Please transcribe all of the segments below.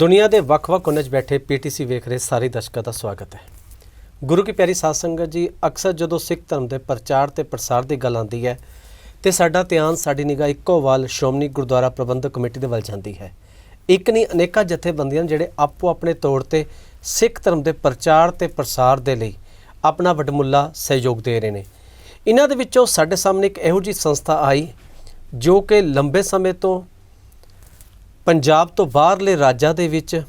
ਦੁਨੀਆ ਦੇ ਵੱਖ-ਵੱਖ ਕੋਨੇ 'ਚ ਬੈਠੇ ਪੀਟੀਸੀ ਵੇਖ ਰਹੇ ਸਾਰੇ ਦਰਸ਼ਕਾਂ ਦਾ ਸਵਾਗਤ ਹੈ। ਗੁਰੂ ਕੀ ਪਿਆਰੀ ਸਾਧ ਸੰਗਤ ਜੀ, ਅਕਸਰ ਜਦੋਂ ਸਿੱਖ ਧਰਮ ਦੇ ਪ੍ਰਚਾਰ ਤੇ ਪ੍ਰਸਾਰ ਦੀ ਗੱਲ ਆਉਂਦੀ ਹੈ, ਤੇ ਸਾਡਾ ਧਿਆਨ, ਸਾਡੀ ਨਿਗਾਹ ਇੱਕੋ ਵੱਲ ਸ਼੍ਰੋਮਣੀ ਗੁਰਦੁਆਰਾ ਪ੍ਰਬੰਧਕ ਕਮੇਟੀ ਦੇ ਵੱਲ ਜਾਂਦੀ ਹੈ। ਇੱਕ ਨਹੀਂ, ਅਨੇਕਾਂ ਜਥੇਬੰਦੀਆਂ ਜਿਹੜੇ ਆਪੋ ਆਪਣੇ ਤੌਰ ਤੇ ਸਿੱਖ ਧਰਮ ਦੇ ਪ੍ਰਚਾਰ ਤੇ ਪ੍ਰਸਾਰ ਦੇ ਲਈ ਆਪਣਾ ਵਡਮੁੱਲਾ ਸਹਿਯੋਗ ਦੇ ਰਹੇ ਨੇ। ਇਹਨਾਂ ਦੇ ਵਿੱਚੋਂ ਸਾਡੇ ਸਾਹਮਣੇ ਇੱਕ ਇਹੋ ਜਿਹੀ ਸੰਸਥਾ ਆਈ, ਜੋ ਕਿ ਲੰਬੇ ਸਮੇਂ ਤੋਂ ਪੰਜਾਬ ਤੋਂ ਬਾਹਰਲੇ ਰਾਜਾਂ ਦੇ ਵਿੱਚ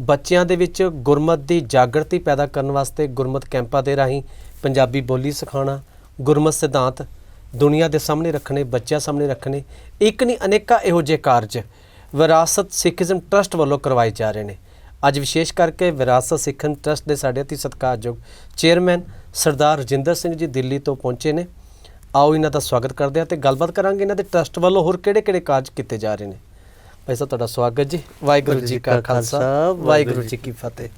ਬੱਚਿਆਂ ਦੇ ਵਿੱਚ ਗੁਰਮਤ ਦੀ ਜਾਗਰਤੀ ਪੈਦਾ ਕਰਨ ਵਾਸਤੇ ਗੁਰਮਤ ਕੈਂਪਾਂ ਦੇ ਰਾਹੀਂ ਪੰਜਾਬੀ ਬੋਲੀ ਸਿਖਾਉਣਾ, ਗੁਰਮਤ ਸਿਧਾਂਤ ਦੁਨੀਆ ਦੇ ਸਾਹਮਣੇ ਰੱਖਣੇ, ਬੱਚਿਆਂ ਸਾਹਮਣੇ ਰੱਖਣੇ, ਇੱਕ ਨਹੀਂ ਅਨੇਕਾਂ ਇਹੋ ਜਿਹੇ ਕਾਰਜ ਵਿਰਾਸਤ ਸਿੱਖੀਜ਼ਮ ਟਰਸਟ ਵੱਲੋਂ ਕਰਵਾਏ ਜਾ ਰਹੇ ਨੇ। ਅੱਜ ਵਿਸ਼ੇਸ਼ ਕਰਕੇ ਵਿਰਾਸਤ ਸਿੱਖਣ ਟਰਸਟ ਦੇ ਸਾਡੇ ਅਤੀ ਸਤਿਕਾਰਯੋਗ ਚੇਅਰਮੈਨ ਸਰਦਾਰ ਰਜਿੰਦਰ ਸਿੰਘ ਜੀ ਦਿੱਲੀ ਤੋਂ ਪਹੁੰਚੇ ਨੇ। ਆਓ ਇਹਨਾਂ ਦਾ ਸਵਾਗਤ ਕਰਦੇ ਹਾਂ ਤੇ ਗੱਲਬਾਤ ਕਰਾਂਗੇ ਇਹਨਾਂ ਦੇ ਟਰਸਟ ਵੱਲੋਂ ਹੋਰ ਕਿਹੜੇ-ਕਿਹੜੇ ਕਾਰਜ ਕੀਤੇ ਜਾ ਰਹੇ ਨੇ। ਭਾਈ ਸਾਹਿਬ ਤੁਹਾਡਾ ਸਵਾਗਤ ਜੀ। ਵਾਹਿਗੁਰੂ ਜੀ ਕਾ ਖਾਲਸਾ ਵਾਹਿਗੁਰੂ ਜੀ ਕੀ ਫਤਿਹ।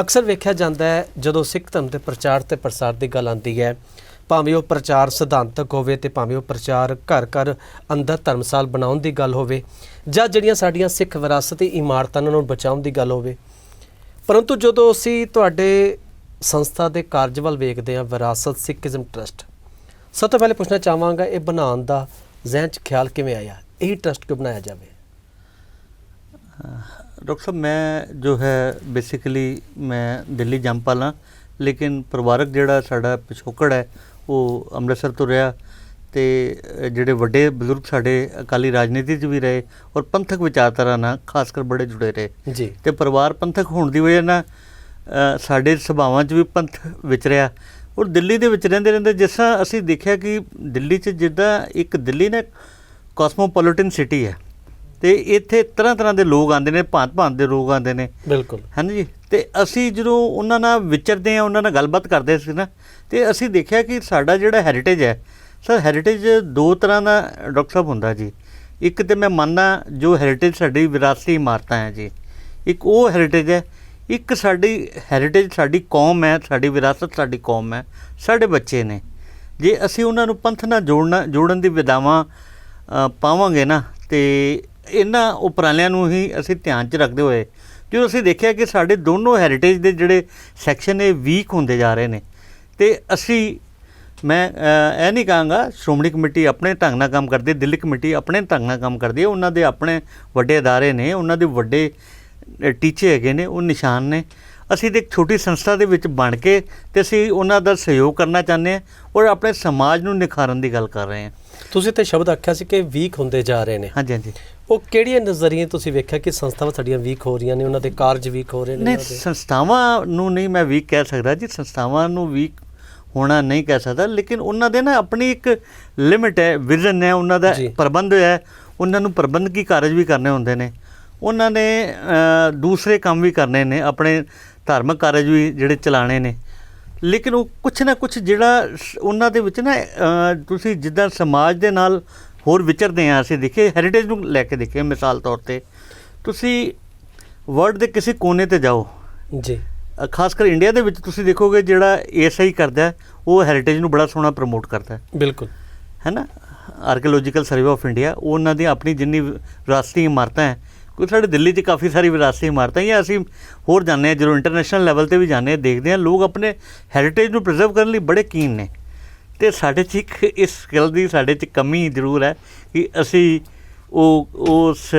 ਅਕਸਰ ਵੇਖਿਆ ਜਾਂਦਾ ਹੈ ਜਦੋਂ ਸਿੱਖ ਧਰਮ ਦੇ ਪ੍ਰਚਾਰ ਤੇ ਪ੍ਰਸਾਰ ਦੀ ਗੱਲ ਆਉਂਦੀ ਹੈ ਭਾਵੇਂ ਉਹ ਪ੍ਰਚਾਰ ਸਿਧਾਂਤਕ ਹੋਵੇ ਤੇ ਭਾਵੇਂ ਉਹ ਪ੍ਰਚਾਰ ਘਰ ਘਰ ਅੰਦਰ ਧਰਮਸਾਲ ਬਣਾਉਣ ਦੀ ਗੱਲ ਹੋਵੇ ਜਾਂ ਜਿਹੜੀਆਂ ਸਾਡੀਆਂ ਸਿੱਖ ਵਿਰਾਸਤੀ ਇਮਾਰਤਾਂ ਨੂੰ ਬਚਾਉਣ ਦੀ ਗੱਲ ਹੋਵੇ। ਪਰੰਤੂ ਜਦੋਂ ਅਸੀਂ ਤੁਹਾਡੇ ਸੰਸਥਾ ਦੇ ਕਾਰਜ ਵੱਲ ਵੇਖਦੇ ਹਾਂ ਵਿਰਾਸਤ ਸਿੱਖੀਜ਼ਮ ਟਰਸਟ ਸਭ ਤੋਂ ਪਹਿਲੇ ਪੁੱਛਣਾ ਚਾਹਾਂਗਾ ਇਹ ਬਣਾਉਣ ਦਾ ਜ਼ਿਹਨ 'ਚ ਖਿਆਲ ਕਿਵੇਂ ਆਇਆ? ਇਹ ਟਰਸਟ ਕਿਉਂ ਬਣਾਇਆ ਜਾਵੇ? ਡਾਕਟਰ ਸਾਹਿਬ ਮੈਂ ਜੋ ਹੈ ਬੇਸਿਕਲੀ ਮੈਂ ਦਿੱਲੀ ਜੰਮਪਲ ਹਾਂ ਲੇਕਿਨ ਪਰਿਵਾਰਕ ਜਿਹੜਾ ਸਾਡਾ ਪਿਛੋਕੜ ਹੈ ਉਹ ਅੰਮ੍ਰਿਤਸਰ ਤੋਂ ਰਿਹਾ ਤੇ ਜਿਹੜੇ ਵੱਡੇ ਬਜ਼ੁਰਗ ਸਾਡੇ ਅਕਾਲੀ ਰਾਜਨੀਤੀ 'ਚ ਵੀ ਰਹੇ ਔਰ ਪੰਥਕ ਵਿਚਾਰਧਾਰਾ ਨਾਲ ਖਾਸ ਕਰ ਬੜੇ ਜੁੜੇ ਰਹੇ। ਜੀ। ਤੇ ਪਰਿਵਾਰ ਪੰਥਕ ਹੋਣ ਦੀ ਵਜ੍ਹਾ ਨਾਲ ਸਾਡੇ ਸੁਭਾਵਾਂ 'ਚ ਵੀ ਪੰਥ ਵਿਚਰਿਆ ਔਰ ਦਿੱਲੀ ਦੇ ਵਿੱਚ ਰਹਿੰਦੇ ਰਹਿੰਦੇ ਜਿਸ ਤਰ੍ਹਾਂ ਅਸੀਂ ਦੇਖਿਆ ਕਿ ਦਿੱਲੀ 'ਚ ਜਿੱਦਾਂ ਇੱਕ ਦਿੱਲੀ ਨਾ ਕਾਸਮੋਪੋਲਿਟਨ ਸਿਟੀ ਹੈ। ਤੇ ਇੱਥੇ ਤਰ੍ਹਾਂ ਤਰ੍ਹਾਂ ਦੇ ਲੋਕ ਆਉਂਦੇ ਨੇ ਭਾਂਤ ਭਾਂਤ ਦੇ ਲੋਕ ਆਉਂਦੇ ਨੇ। ਬਿਲਕੁਲ। ਹਨ ਜੀ? ਤੇ ਅਸੀਂ ਜਦੋਂ ਉਹਨਾਂ ਨਾਲ ਵਿਚਰਦੇ ਆ ਉਹਨਾਂ ਨਾਲ ਗੱਲਬਾਤ ਕਰਦੇ ਸੀ ਨਾ ਤੇ ਅਸੀਂ ਦੇਖਿਆ ਕਿ ਸਾਡਾ ਜਿਹੜਾ ਹੈਰੀਟੇਜ ਹੈ ਸਰ ਹੈਰੀਟੇਜ ਦੋ ਤਰ੍ਹਾਂ ਦਾ ਡਾਕਟਰ ਸਾਹਿਬ ਹੁੰਦਾ ਜੀ। ਇੱਕ ਤੇ ਮੈਂ ਮੰਨਦਾ ਜੋ ਹੈਰੀਟੇਜ ਸਾਡੀ ਵਿਰਾਸਤੀ ਇਮਾਰਤਾਂ ਹੈ ਜੀ। ਇੱਕ ਉਹ ਹੈਰੀਟੇਜ ਹੈ ਇੱਕ ਸਾਡੀ ਹੈਰੀਟੇਜ ਸਾਡੀ ਕੌਮ ਹੈ ਸਾਡੀ ਵਿਰਾਸਤ ਸਾਡੀ ਕੌਮ ਹੈ ਸਾਡੇ ਬੱਚੇ ਨੇ। ਜੇ ਅਸੀਂ ਉਹਨਾਂ ਨੂੰ ਪੰਥ ਨਾਲ ਜੋੜਨਾ ਜੋੜਨ ਦੀ ਵਿਧਾਵਾਂ ਅ, ਪਾਵਾਂਗੇ ਨਾ ਤੇ ਇਹਨਾਂ ਉਪਰਾਲਿਆਂ ਨੂੰ ਹੀ ਅਸੀਂ ਧਿਆਨ 'ਚ ਰੱਖਦੇ ਹੋਏ, ਜਦੋਂ ਅਸੀਂ ਦੇਖਿਆ ਕਿ ਸਾਡੇ ਦੋਨੋਂ ਹੈਰੀਟੇਜ ਦੇ ਜਿਹੜੇ ਸੈਕਸ਼ਨ ਨੇ ਵੀਕ ਹੁੰਦੇ ਜਾ ਰਹੇ ਨੇ, ਤੇ ਅਸੀਂ, ਮੈਂ ਇਹ ਨਹੀਂ ਕਹਾਂਗਾ ਸ਼੍ਰੋਮਣੀ ਕਮੇਟੀ ਆਪਣੇ ਢੰਗ ਨਾਲ ਕੰਮ ਕਰਦੀ ਹੈ, ਦਿੱਲੀ ਕਮੇਟੀ ਆਪਣੇ ਢੰਗ ਨਾਲ ਕੰਮ ਕਰਦੀ ਹੈ, ਉਹਨਾਂ ਦੇ ਆਪਣੇ ਵੱਡੇ ਅਦਾਰੇ ਨੇ, ਉਹਨਾਂ ਦੇ ਵੱਡੇ ਟੀਚੇ ਹੈਗੇ ਨੇ, ਉਹ ਨਿਸ਼ਾਨ ਨੇ। ਅਸੀਂ ਤੇ ਇੱਕ ਛੋਟੀ ਸੰਸਥਾ ਦੇ ਵਿੱਚ ਬਣ ਕੇ ਤੇ ਅਸੀਂ ਉਹਨਾਂ ਦਾ ਸਹਿਯੋਗ ਕਰਨਾ ਚਾਹੁੰਦੇ ਹਾਂ ਔਰ ਆਪਣੇ ਸਮਾਜ ਨੂੰ ਨਿਖਾਰਨ ਦੀ ਗੱਲ ਕਰ ਰਹੇ ਹਾਂ। ਤੁਸੀਂ ਤੇ ਸ਼ਬਦ ਆਖਿਆ ਸੀ ਕਿ ਵੀਕ ਹੁੰਦੇ ਜਾ ਰਹੇ ਨੇ। ਹਾਂਜੀ ਹਾਂਜੀ। ਉਹ ਕਿਹੜੀਆਂ ਨਜ਼ਰੀਏ ਤੁਸੀਂ ਵੇਖਿਆ ਕਿ ਸੰਸਥਾਵਾਂ ਸਾਡੀਆਂ ਵੀਕ ਹੋ ਰਹੀਆਂ ਨੇ ਉਹਨਾਂ ਦੇ ਕਾਰਜ ਵੀਕ ਹੋ ਰਹੇ ਨੇ ਨਹੀਂ ਸੰਸਥਾਵਾਂ ਨੂੰ ਨਹੀਂ ਮੈਂ ਵੀਕ ਕਹਿ ਸਕਦਾ ਜੀ ਸੰਸਥਾਵਾਂ ਨੂੰ ਵੀਕ ਹੋਣਾ ਨਹੀਂ ਕਹਿ ਸਕਦਾ ਲੇਕਿਨ ਉਹਨਾਂ ਦੇ ਨਾ ਆਪਣੀ ਇੱਕ ਲਿਮਿਟ ਹੈ ਵਿਜ਼ਨ ਹੈ ਉਹਨਾਂ ਦਾ। ਪ੍ਰਬੰਧ ਹੈ ਉਹਨਾਂ ਨੂੰ ਪ੍ਰਬੰਧਕੀ ਕਾਰਜ ਵੀ ਕਰਨੇ ਹੁੰਦੇ ਨੇ। ਉਹਨਾਂ ਨੇ ਦੂਸਰੇ ਕੰਮ ਵੀ ਕਰਨੇ ਨੇ ਆਪਣੇ ਧਾਰਮਿਕ ਕਾਰਜ ਵੀ ਜਿਹੜੇ ਚਲਾਣੇ ਨੇ। ਲੇਕਿਨ ਉਹ ਕੁਛ ਨਾ ਕੁਛ ਜਿਹੜਾ ਉਹਨਾਂ ਦੇ ਵਿੱਚ ਨਾ ਤੁਸੀਂ ਜਿੱਦਾਂ ਸਮਾਜ ਦੇ ਨਾਲ ਹੋਰ ਵਿਚਰਦੇ ਆ ਅਸੀਂ ਦੇਖੇ ਹੈਰੀਟੇਜ ਨੂੰ ਲੈ ਕੇ ਦੇਖੇ ਮਿਸਾਲ ਤੌਰ ਤੇ। ਤੁਸੀਂ ਵਰਲਡ ਦੇ ਕਿਸੇ ਕੋਨੇ ਤੇ ਜਾਓ। ਜੀ। ਖਾਸ ਕਰ ਇੰਡੀਆ ਦੇ ਵਿੱਚ ਤੁਸੀਂ ਦੇਖੋਗੇ ਜਿਹੜਾ ਏਐਸਆਈ ਕਰਦਾ ਉਹ ਹੈਰੀਟੇਜ ਨੂੰ ਬੜਾ ਸੋਹਣਾ ਪ੍ਰਮੋਟ ਕਰਦਾ ਹੈ। ਬਿਲਕੁਲ। ਹੈ ਨਾ? ਆਰਕੀਓਲੋਜੀਕਲ ਸਰਵੇ ਆਫ ਇੰਡੀਆ ਉਹ ਉਹਨਾਂ ਦੀ ਆਪਣੀ ਜਿੰਨੀ ਵਿਰਾਸਤੀ ਇਮਾਰਤਾਂ ਹੈ ਕਿਉਂਕਿ ਸਾਡੇ ਦਿੱਲੀ 'ਚ ਕਾਫੀ ਸਾਰੀ ਵਿਰਾਸਤੀ ਇਮਾਰਤਾਂ ਜਾਂ ਅਸੀਂ ਹੋਰ ਜਾਂਦੇ ਹਾਂ, ਜਦੋਂ ਇੰਟਰਨੈਸ਼ਨਲ ਲੈਵਲ ਤੇ ਵੀ ਜਾਂਦੇ ਹਾਂ, ਦੇਖਦੇ ਹਾਂ, ਲੋਕ ਆਪਣੇ ਹੈਰੀਟੇਜ ਨੂੰ ਪ੍ਰੀਜ਼ਰਵ ਕਰਨ ਲਈ ਬੜੇ ਕੀਨ ਨੇ। ਤੇ ਸਾਡੇ 'ਚ ਇੱਕ ਇਸ ਸਕਿੱਲ ਦੀ ਸਾਡੇ 'ਚ ਕਮੀ ਜ਼ਰੂਰ ਹੈ ਕਿ ਅਸੀਂ ਉਹ, ਉਸ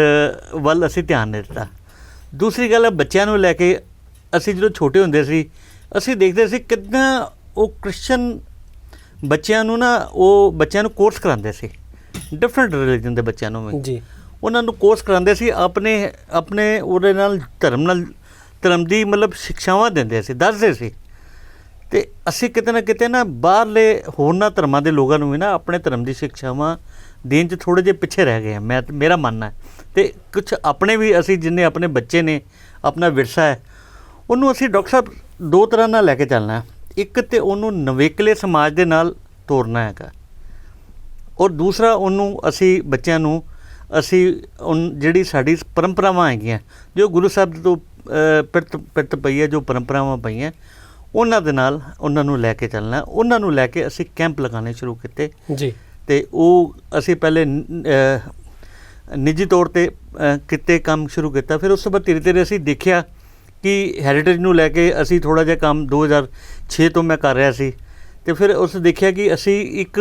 ਵੱਲ ਅਸੀਂ ਧਿਆਨ ਨਹੀਂ ਦਿੱਤਾ। ਦੂਸਰੀ ਗੱਲ ਹੈ, ਬੱਚਿਆਂ ਨੂੰ ਲੈ ਕੇ ਅਸੀਂ ਜਦੋਂ ਛੋਟੇ ਹੁੰਦੇ ਸੀ, ਅਸੀਂ ਦੇਖਦੇ ਸੀ ਕਿੰਨਾ ਉਹ ਕ੍ਰਿਸਚਨ ਬੱਚਿਆਂ ਨੂੰ ਨਾ, ਉਹ ਬੱਚਿਆਂ ਨੂੰ ਕੋਰਸ ਕਰਾਉਂਦੇ ਸੀ। ਡਿਫਰੈਂਟ ਰਿਲੀਜਨ ਦੇ ਬੱਚਿਆਂ ਨੂੰ ਵੀ। ਜੀ। ਉਹਨਾਂ ਨੂੰ ਕੋਰਸ ਕਰਾਉਂਦੇ ਸੀ, ਆਪਣੇ ਆਪਣੇ ਉਹਦੇ ਨਾਲ, ਧਰਮ ਨਾਲ, ਧਰਮ ਦੀ ਮਤਲਬ ਸਿੱਖਿਆਵਾਂ ਦਿੰਦੇ ਸੀ, ਦੱਸਦੇ ਸੀ। ਤੇ ਅਸੀਂ ਕਿਤੇ ਨਾ ਕਿਤੇ ਨਾ ਬਾਹਰਲੇ ਹੋਰਨਾਂ ਧਰਮਾਂ ਦੇ ਲੋਕਾਂ ਨੂੰ ਵੀ ਨਾ ਆਪਣੇ ਧਰਮ ਦੀ ਸਿੱਖਿਆਵਾਂ ਦੇਣ 'ਚ ਥੋੜੇ ਜਿਹੇ ਪਿੱਛੇ ਰਹਿ ਗਏ ਆ ਮੈਂ, ਮੇਰਾ ਮੰਨਣਾ ਹੈ। ਤੇ ਕੁਝ ਆਪਣੇ ਵੀ ਅਸੀਂ ਜਿੰਨੇ ਆਪਣੇ ਬੱਚੇ ਨੇ, ਆਪਣਾ ਵਿਰਸਾ ਹੈ, ਉਹਨੂੰ ਅਸੀਂ ਡਾਕਟਰ ਸਾਹਿਬ ਦੋ ਤਰ੍ਹਾਂ ਨਾਲ ਲੈ ਕੇ ਚੱਲਣਾ ਇੱਕ ਤੇ ਉਹਨੂੰ ਨਵੇਕਲੇ ਸਮਾਜ ਦੇ ਨਾਲ ਤੋਰਨਾ ਹੈਗਾ। ਔਰ ਦੂਸਰਾ ਉਹਨੂੰ ਅਸੀਂ ਬੱਚਿਆਂ ਨੂੰ ਅਸੀਂ ਉਨ ਜਿਹੜੀ ਸਾਡੀ ਪਰੰਪਰਾਵਾਂ ਹੈਗੀਆਂ ਜੋ ਗੁਰੂ ਸਾਹਿਬ ਤੋਂ ਪਿਰਤ ਪਿਰਤ ਪਈ ਹੈ ਜੋ ਪਰੰਪਰਾਵਾਂ ਪਈਆਂ ਉਹਨਾਂ ਦੇ ਨਾਲ ਉਹਨਾਂ ਨੂੰ ਲੈ ਕੇ ਚੱਲਣਾ ਉਹਨਾਂ ਨੂੰ ਲੈ ਕੇ ਅਸੀਂ ਕੈਂਪ ਲਗਾਉਣੇ ਸ਼ੁਰੂ ਕੀਤੇ। ਜੀ। ਤੇ ਉਹ ਅਸੀਂ ਪਹਿਲੇ ਨਿੱਜੀ ਤੌਰ ਤੇ ਕਿਤੇ ਕੰਮ ਸ਼ੁਰੂ ਕੀਤਾ। ਫਿਰ ਉਸ ਤੋਂ ਬਾਅਦ ਧੀਰੇ ਧੀਰੇ ਅਸੀਂ ਦੇਖਿਆ ਕਿ ਹੈਰੀਟੇਜ ਨੂੰ ਲੈ ਕੇ ਅਸੀਂ ਥੋੜਾ ਜਿਹਾ ਕੰਮ 2006 ਤੋਂ ਮੈਂ ਕਰ ਰਿਹਾ ਸੀ। ਤੇ ਫਿਰ ਉਸ ਦੇਖਿਆ ਕਿ ਅਸੀਂ ਇੱਕ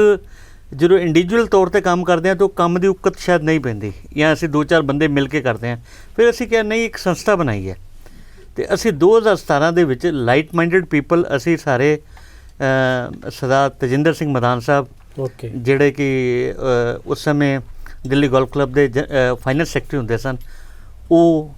ਜਦੋਂ ਇੰਡੀਵਿਜੂਅਲ ਤੌਰ ਤੇ ਕੰਮ ਕਰਦੇ ਹਾਂ ਤਾਂ ਉਹ ਕੰਮ ਦੀ ਉਕਤ ਸ਼ਾਇਦ ਨਹੀਂ ਪੈਂਦੀ ਜਾਂ ਅਸੀਂ ਦੋ ਚਾਰ ਬੰਦੇ ਮਿਲ ਕੇ ਕਰਦੇ ਹਾਂ। ਫਿਰ ਅਸੀਂ ਕਿਹਾ ਨਹੀਂ ਇੱਕ ਸੰਸਥਾ ਬਣਾਈ ਹੈ। ਤੇ ਅਸੀਂ 2017 ਦੇ ਵਿੱਚ ਲਾਈਟ ਮਾਈਂਡਡ ਪੀਪਲ ਅਸੀਂ ਸਾਰੇ ਸਰਦਾਰ ਤਜਿੰਦਰ ਸਿੰਘ ਮਦਾਨ ਸਾਹਿਬ ਓਕੇ ਜਿਹੜੇ ਕਿ ਉਸ ਸਮੇਂ ਦਿੱਲੀ ਗੋਲਫ ਕਲੱਬ ਦੇ ਫਾਈਨੈਂਸ ਸੈਕਟਰੀ ਹੁੰਦੇ ਸਨ ਉਹ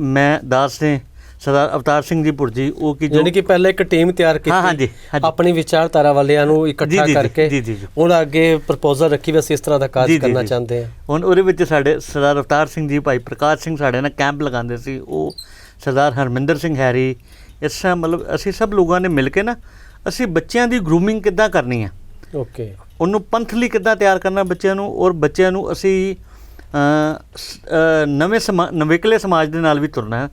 ਮੈਂ ਦਾਸ ਨੇ ਸਰਦਾਰ ਅਵਤਾਰ ਸਿੰਘ ਜੀ ਭੁਰਜੀ ਉਹ ਕਿ ਜੋ ਯਾਨੀ ਕਿ ਪਹਿਲਾਂ ਇੱਕ ਟੀਮ ਤਿਆਰ ਕੀਤੀ ਹਾਂ, ਹਾਂਜੀ, ਹਾਂਜੀ। ਆਪਣੀ ਵਿਚਾਰਧਾਰਾ ਵਾਲਿਆਂ ਨੂੰ ਜੀ, ਇਕੱਠਾ ਜੀ, ਜੀ, ਕਰਕੇ ਜੀ, ਜੀ, ਜੀ। ਉਹਨਾਂ ਅੱਗੇ ਪ੍ਰਪੋਜ਼ਲ ਰੱਖੀ ਵੀ ਅਸੀਂ ਇਸ ਤਰ੍ਹਾਂ ਦਾ ਕਾਰਜ ਕਰਨਾ। ਚਾਹੁੰਦੇ ਹਾਂ ਹੁਣ ਉਹਦੇ ਵਿੱਚ ਸਾਡੇ ਸਰਦਾਰ ਅਵਤਾਰ ਸਿੰਘ ਜੀ ਭਾਈ ਪ੍ਰਕਾਸ਼ ਸਿੰਘ ਸਾਡੇ ਨਾਲ ਕੈਂਪ ਲਗਾਉਂਦੇ ਸੀ ਉਹ ਸਰਦਾਰ ਹਰਮਿੰਦਰ ਸਿੰਘ ਹੈਰੀ ਇਸ ਤਰ੍ਹਾਂ ਮਤਲਬ ਅਸੀਂ ਸਭ ਲੋਕਾਂ ਨੇ ਮਿਲ ਕੇ ਨਾ ਅਸੀਂ ਬੱਚਿਆਂ ਦੀ ਗਰੂਮਿੰਗ ਕਿੱਦਾਂ ਕਰਨੀ ਹੈ ਓਕੇ ਉਹਨੂੰ ਪੰਥਲੀ ਕਿੱਦਾਂ ਤਿਆਰ ਕਰਨਾ ਬੱਚਿਆਂ ਨੂੰ ਔਰ ਬੱਚਿਆਂ ਨੂੰ ਅਸੀਂ ਅ, ਸ- ਅ, ਨਵੇਂ ਸਮਾ ਨਵੇਕਲੇ ਸਮਾਜ ਦੇ ਨਾਲ ਵੀ ਤੁਰਨਾ ਹੈ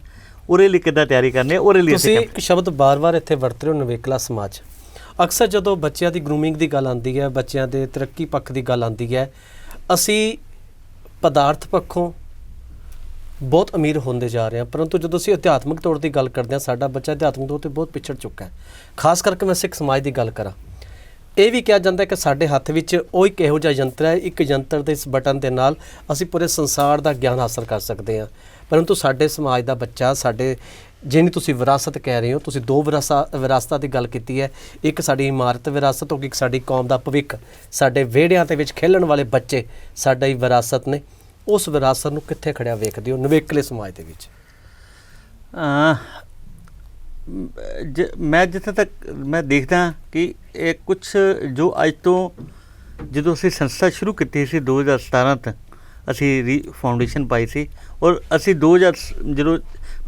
ਉਹਦੇ ਲਈ ਕਿੱਦਾਂ ਤਿਆਰੀ ਕਰਨੀ ਹੈ? ਉਹਦੇ ਲਈ ਤੁਸੀਂ ਇੱਕ ਸ਼ਬਦ ਬਾਰ-ਬਾਰ ਇੱਥੇ ਵਰਤ ਰਹੇ ਹੋ ਨਵੇਕਲਾ ਸਮਾਜ। ਅਕਸਰ ਜਦੋਂ ਬੱਚਿਆਂ ਦੀ ਗਰੂਮਿੰਗ ਦੀ ਗੱਲ ਆਉਂਦੀ ਹੈ ਬੱਚਿਆਂ ਦੇ ਤਰੱਕੀ ਪੱਖ ਦੀ ਗੱਲ ਆਉਂਦੀ ਹੈ ਅਸੀਂ ਪਦਾਰਥ ਪੱਖੋਂ ਬਹੁਤ ਅਮੀਰ ਹੁੰਦੇ ਜਾ ਰਹੇ ਹਾਂ ਪਰੰਤੂ ਜਦੋਂ ਅਸੀਂ ਅਧਿਆਤਮਿਕ ਤੌਰ ਦੀ ਗੱਲ ਕਰਦੇ ਹਾਂ ਸਾਡਾ ਬੱਚਾ ਅਧਿਆਤਮਿਕ ਤੌਰ ਤੇ ਬਹੁਤ ਪਿਛੜ ਚੁੱਕਾ ਹੈ। ਖਾਸ ਕਰਕੇ ਮੈਂ ਸਿੱਖ ਸਮਾਜ ਦੀ ਗੱਲ ਕਰਾਂ। ਇਹ ਵੀ ਕਿਹਾ ਜਾਂਦਾ ਹੈ ਕਿ ਸਾਡੇ ਹੱਥ ਵਿੱਚ ਉਹ ਇੱਕ ਇਹੋ ਜਿਹਾ ਯੰਤਰ ਹੈ ਇੱਕ ਯੰਤਰ ਦੇ ਇਸ ਬਟਨ ਦੇ ਨਾਲ ਅਸੀਂ ਪੂਰੇ ਸੰਸਾਰ ਦਾ ਗਿਆਨ ਹਾਸਲ ਕਰ ਸਕਦੇ ਹਾਂ। ਪਰੰਤੂ ਸਾਡੇ ਸਮਾਜ ਦਾ ਬੱਚਾ, ਸਾਡੇ ਜਿਹਨੂੰ ਤੁਸੀਂ ਵਿਰਾਸਤ ਕਹਿ ਰਹੇ ਹੋ, ਤੁਸੀਂ ਦੋ ਵਿਰਾਸਾ, ਵਿਰਾਸਤਾਂ ਦੀ ਗੱਲ ਕੀਤੀ ਹੈ। ਇੱਕ ਸਾਡੀ ਇਮਾਰਤ ਵਿਰਾਸਤ ਹੋ ਗਈ, ਇੱਕ ਸਾਡੀ ਕੌਮ ਦਾ ਭਵਿੱਖ। ਸਾਡੇ ਵਿਹੜਿਆਂ ਦੇ ਵਿੱਚ ਖੇਲਣ ਵਾਲੇ ਬੱਚੇ ਸਾਡਾ ਹੀ ਵਿਰਾਸਤ ਨੇ। ਉਸ ਵਿਰਾਸਤ ਨੂੰ ਕਿੱਥੇ ਖੜਿਆ ਵੇਖਦੇ ਹੋ, ਨਵੇਕਲੇ ਸਮਾਜ ਦੇ ਵਿੱਚ? ਜ- ਮੈਂ ਜਿੱਥੇ ਤੱਕ, ਮੈਂ ਦੇਖਦਾ ਕਿ ਇਹ ਕੁਝ ਜੋ ਅੱਜ ਤੋਂ ਜਦੋਂ ਅਸੀਂ ਸੰਸਥਾ ਸ਼ੁਰੂ ਕੀਤੀ ਸੀ 2017 ਤੱਕ ਅਸੀਂ ਰੀ ਫਾਊਂਡੇਸ਼ਨ ਪਾਈ ਸੀ ਔਰ ਅਸੀਂ 2000 ਸ- ਜਦੋਂ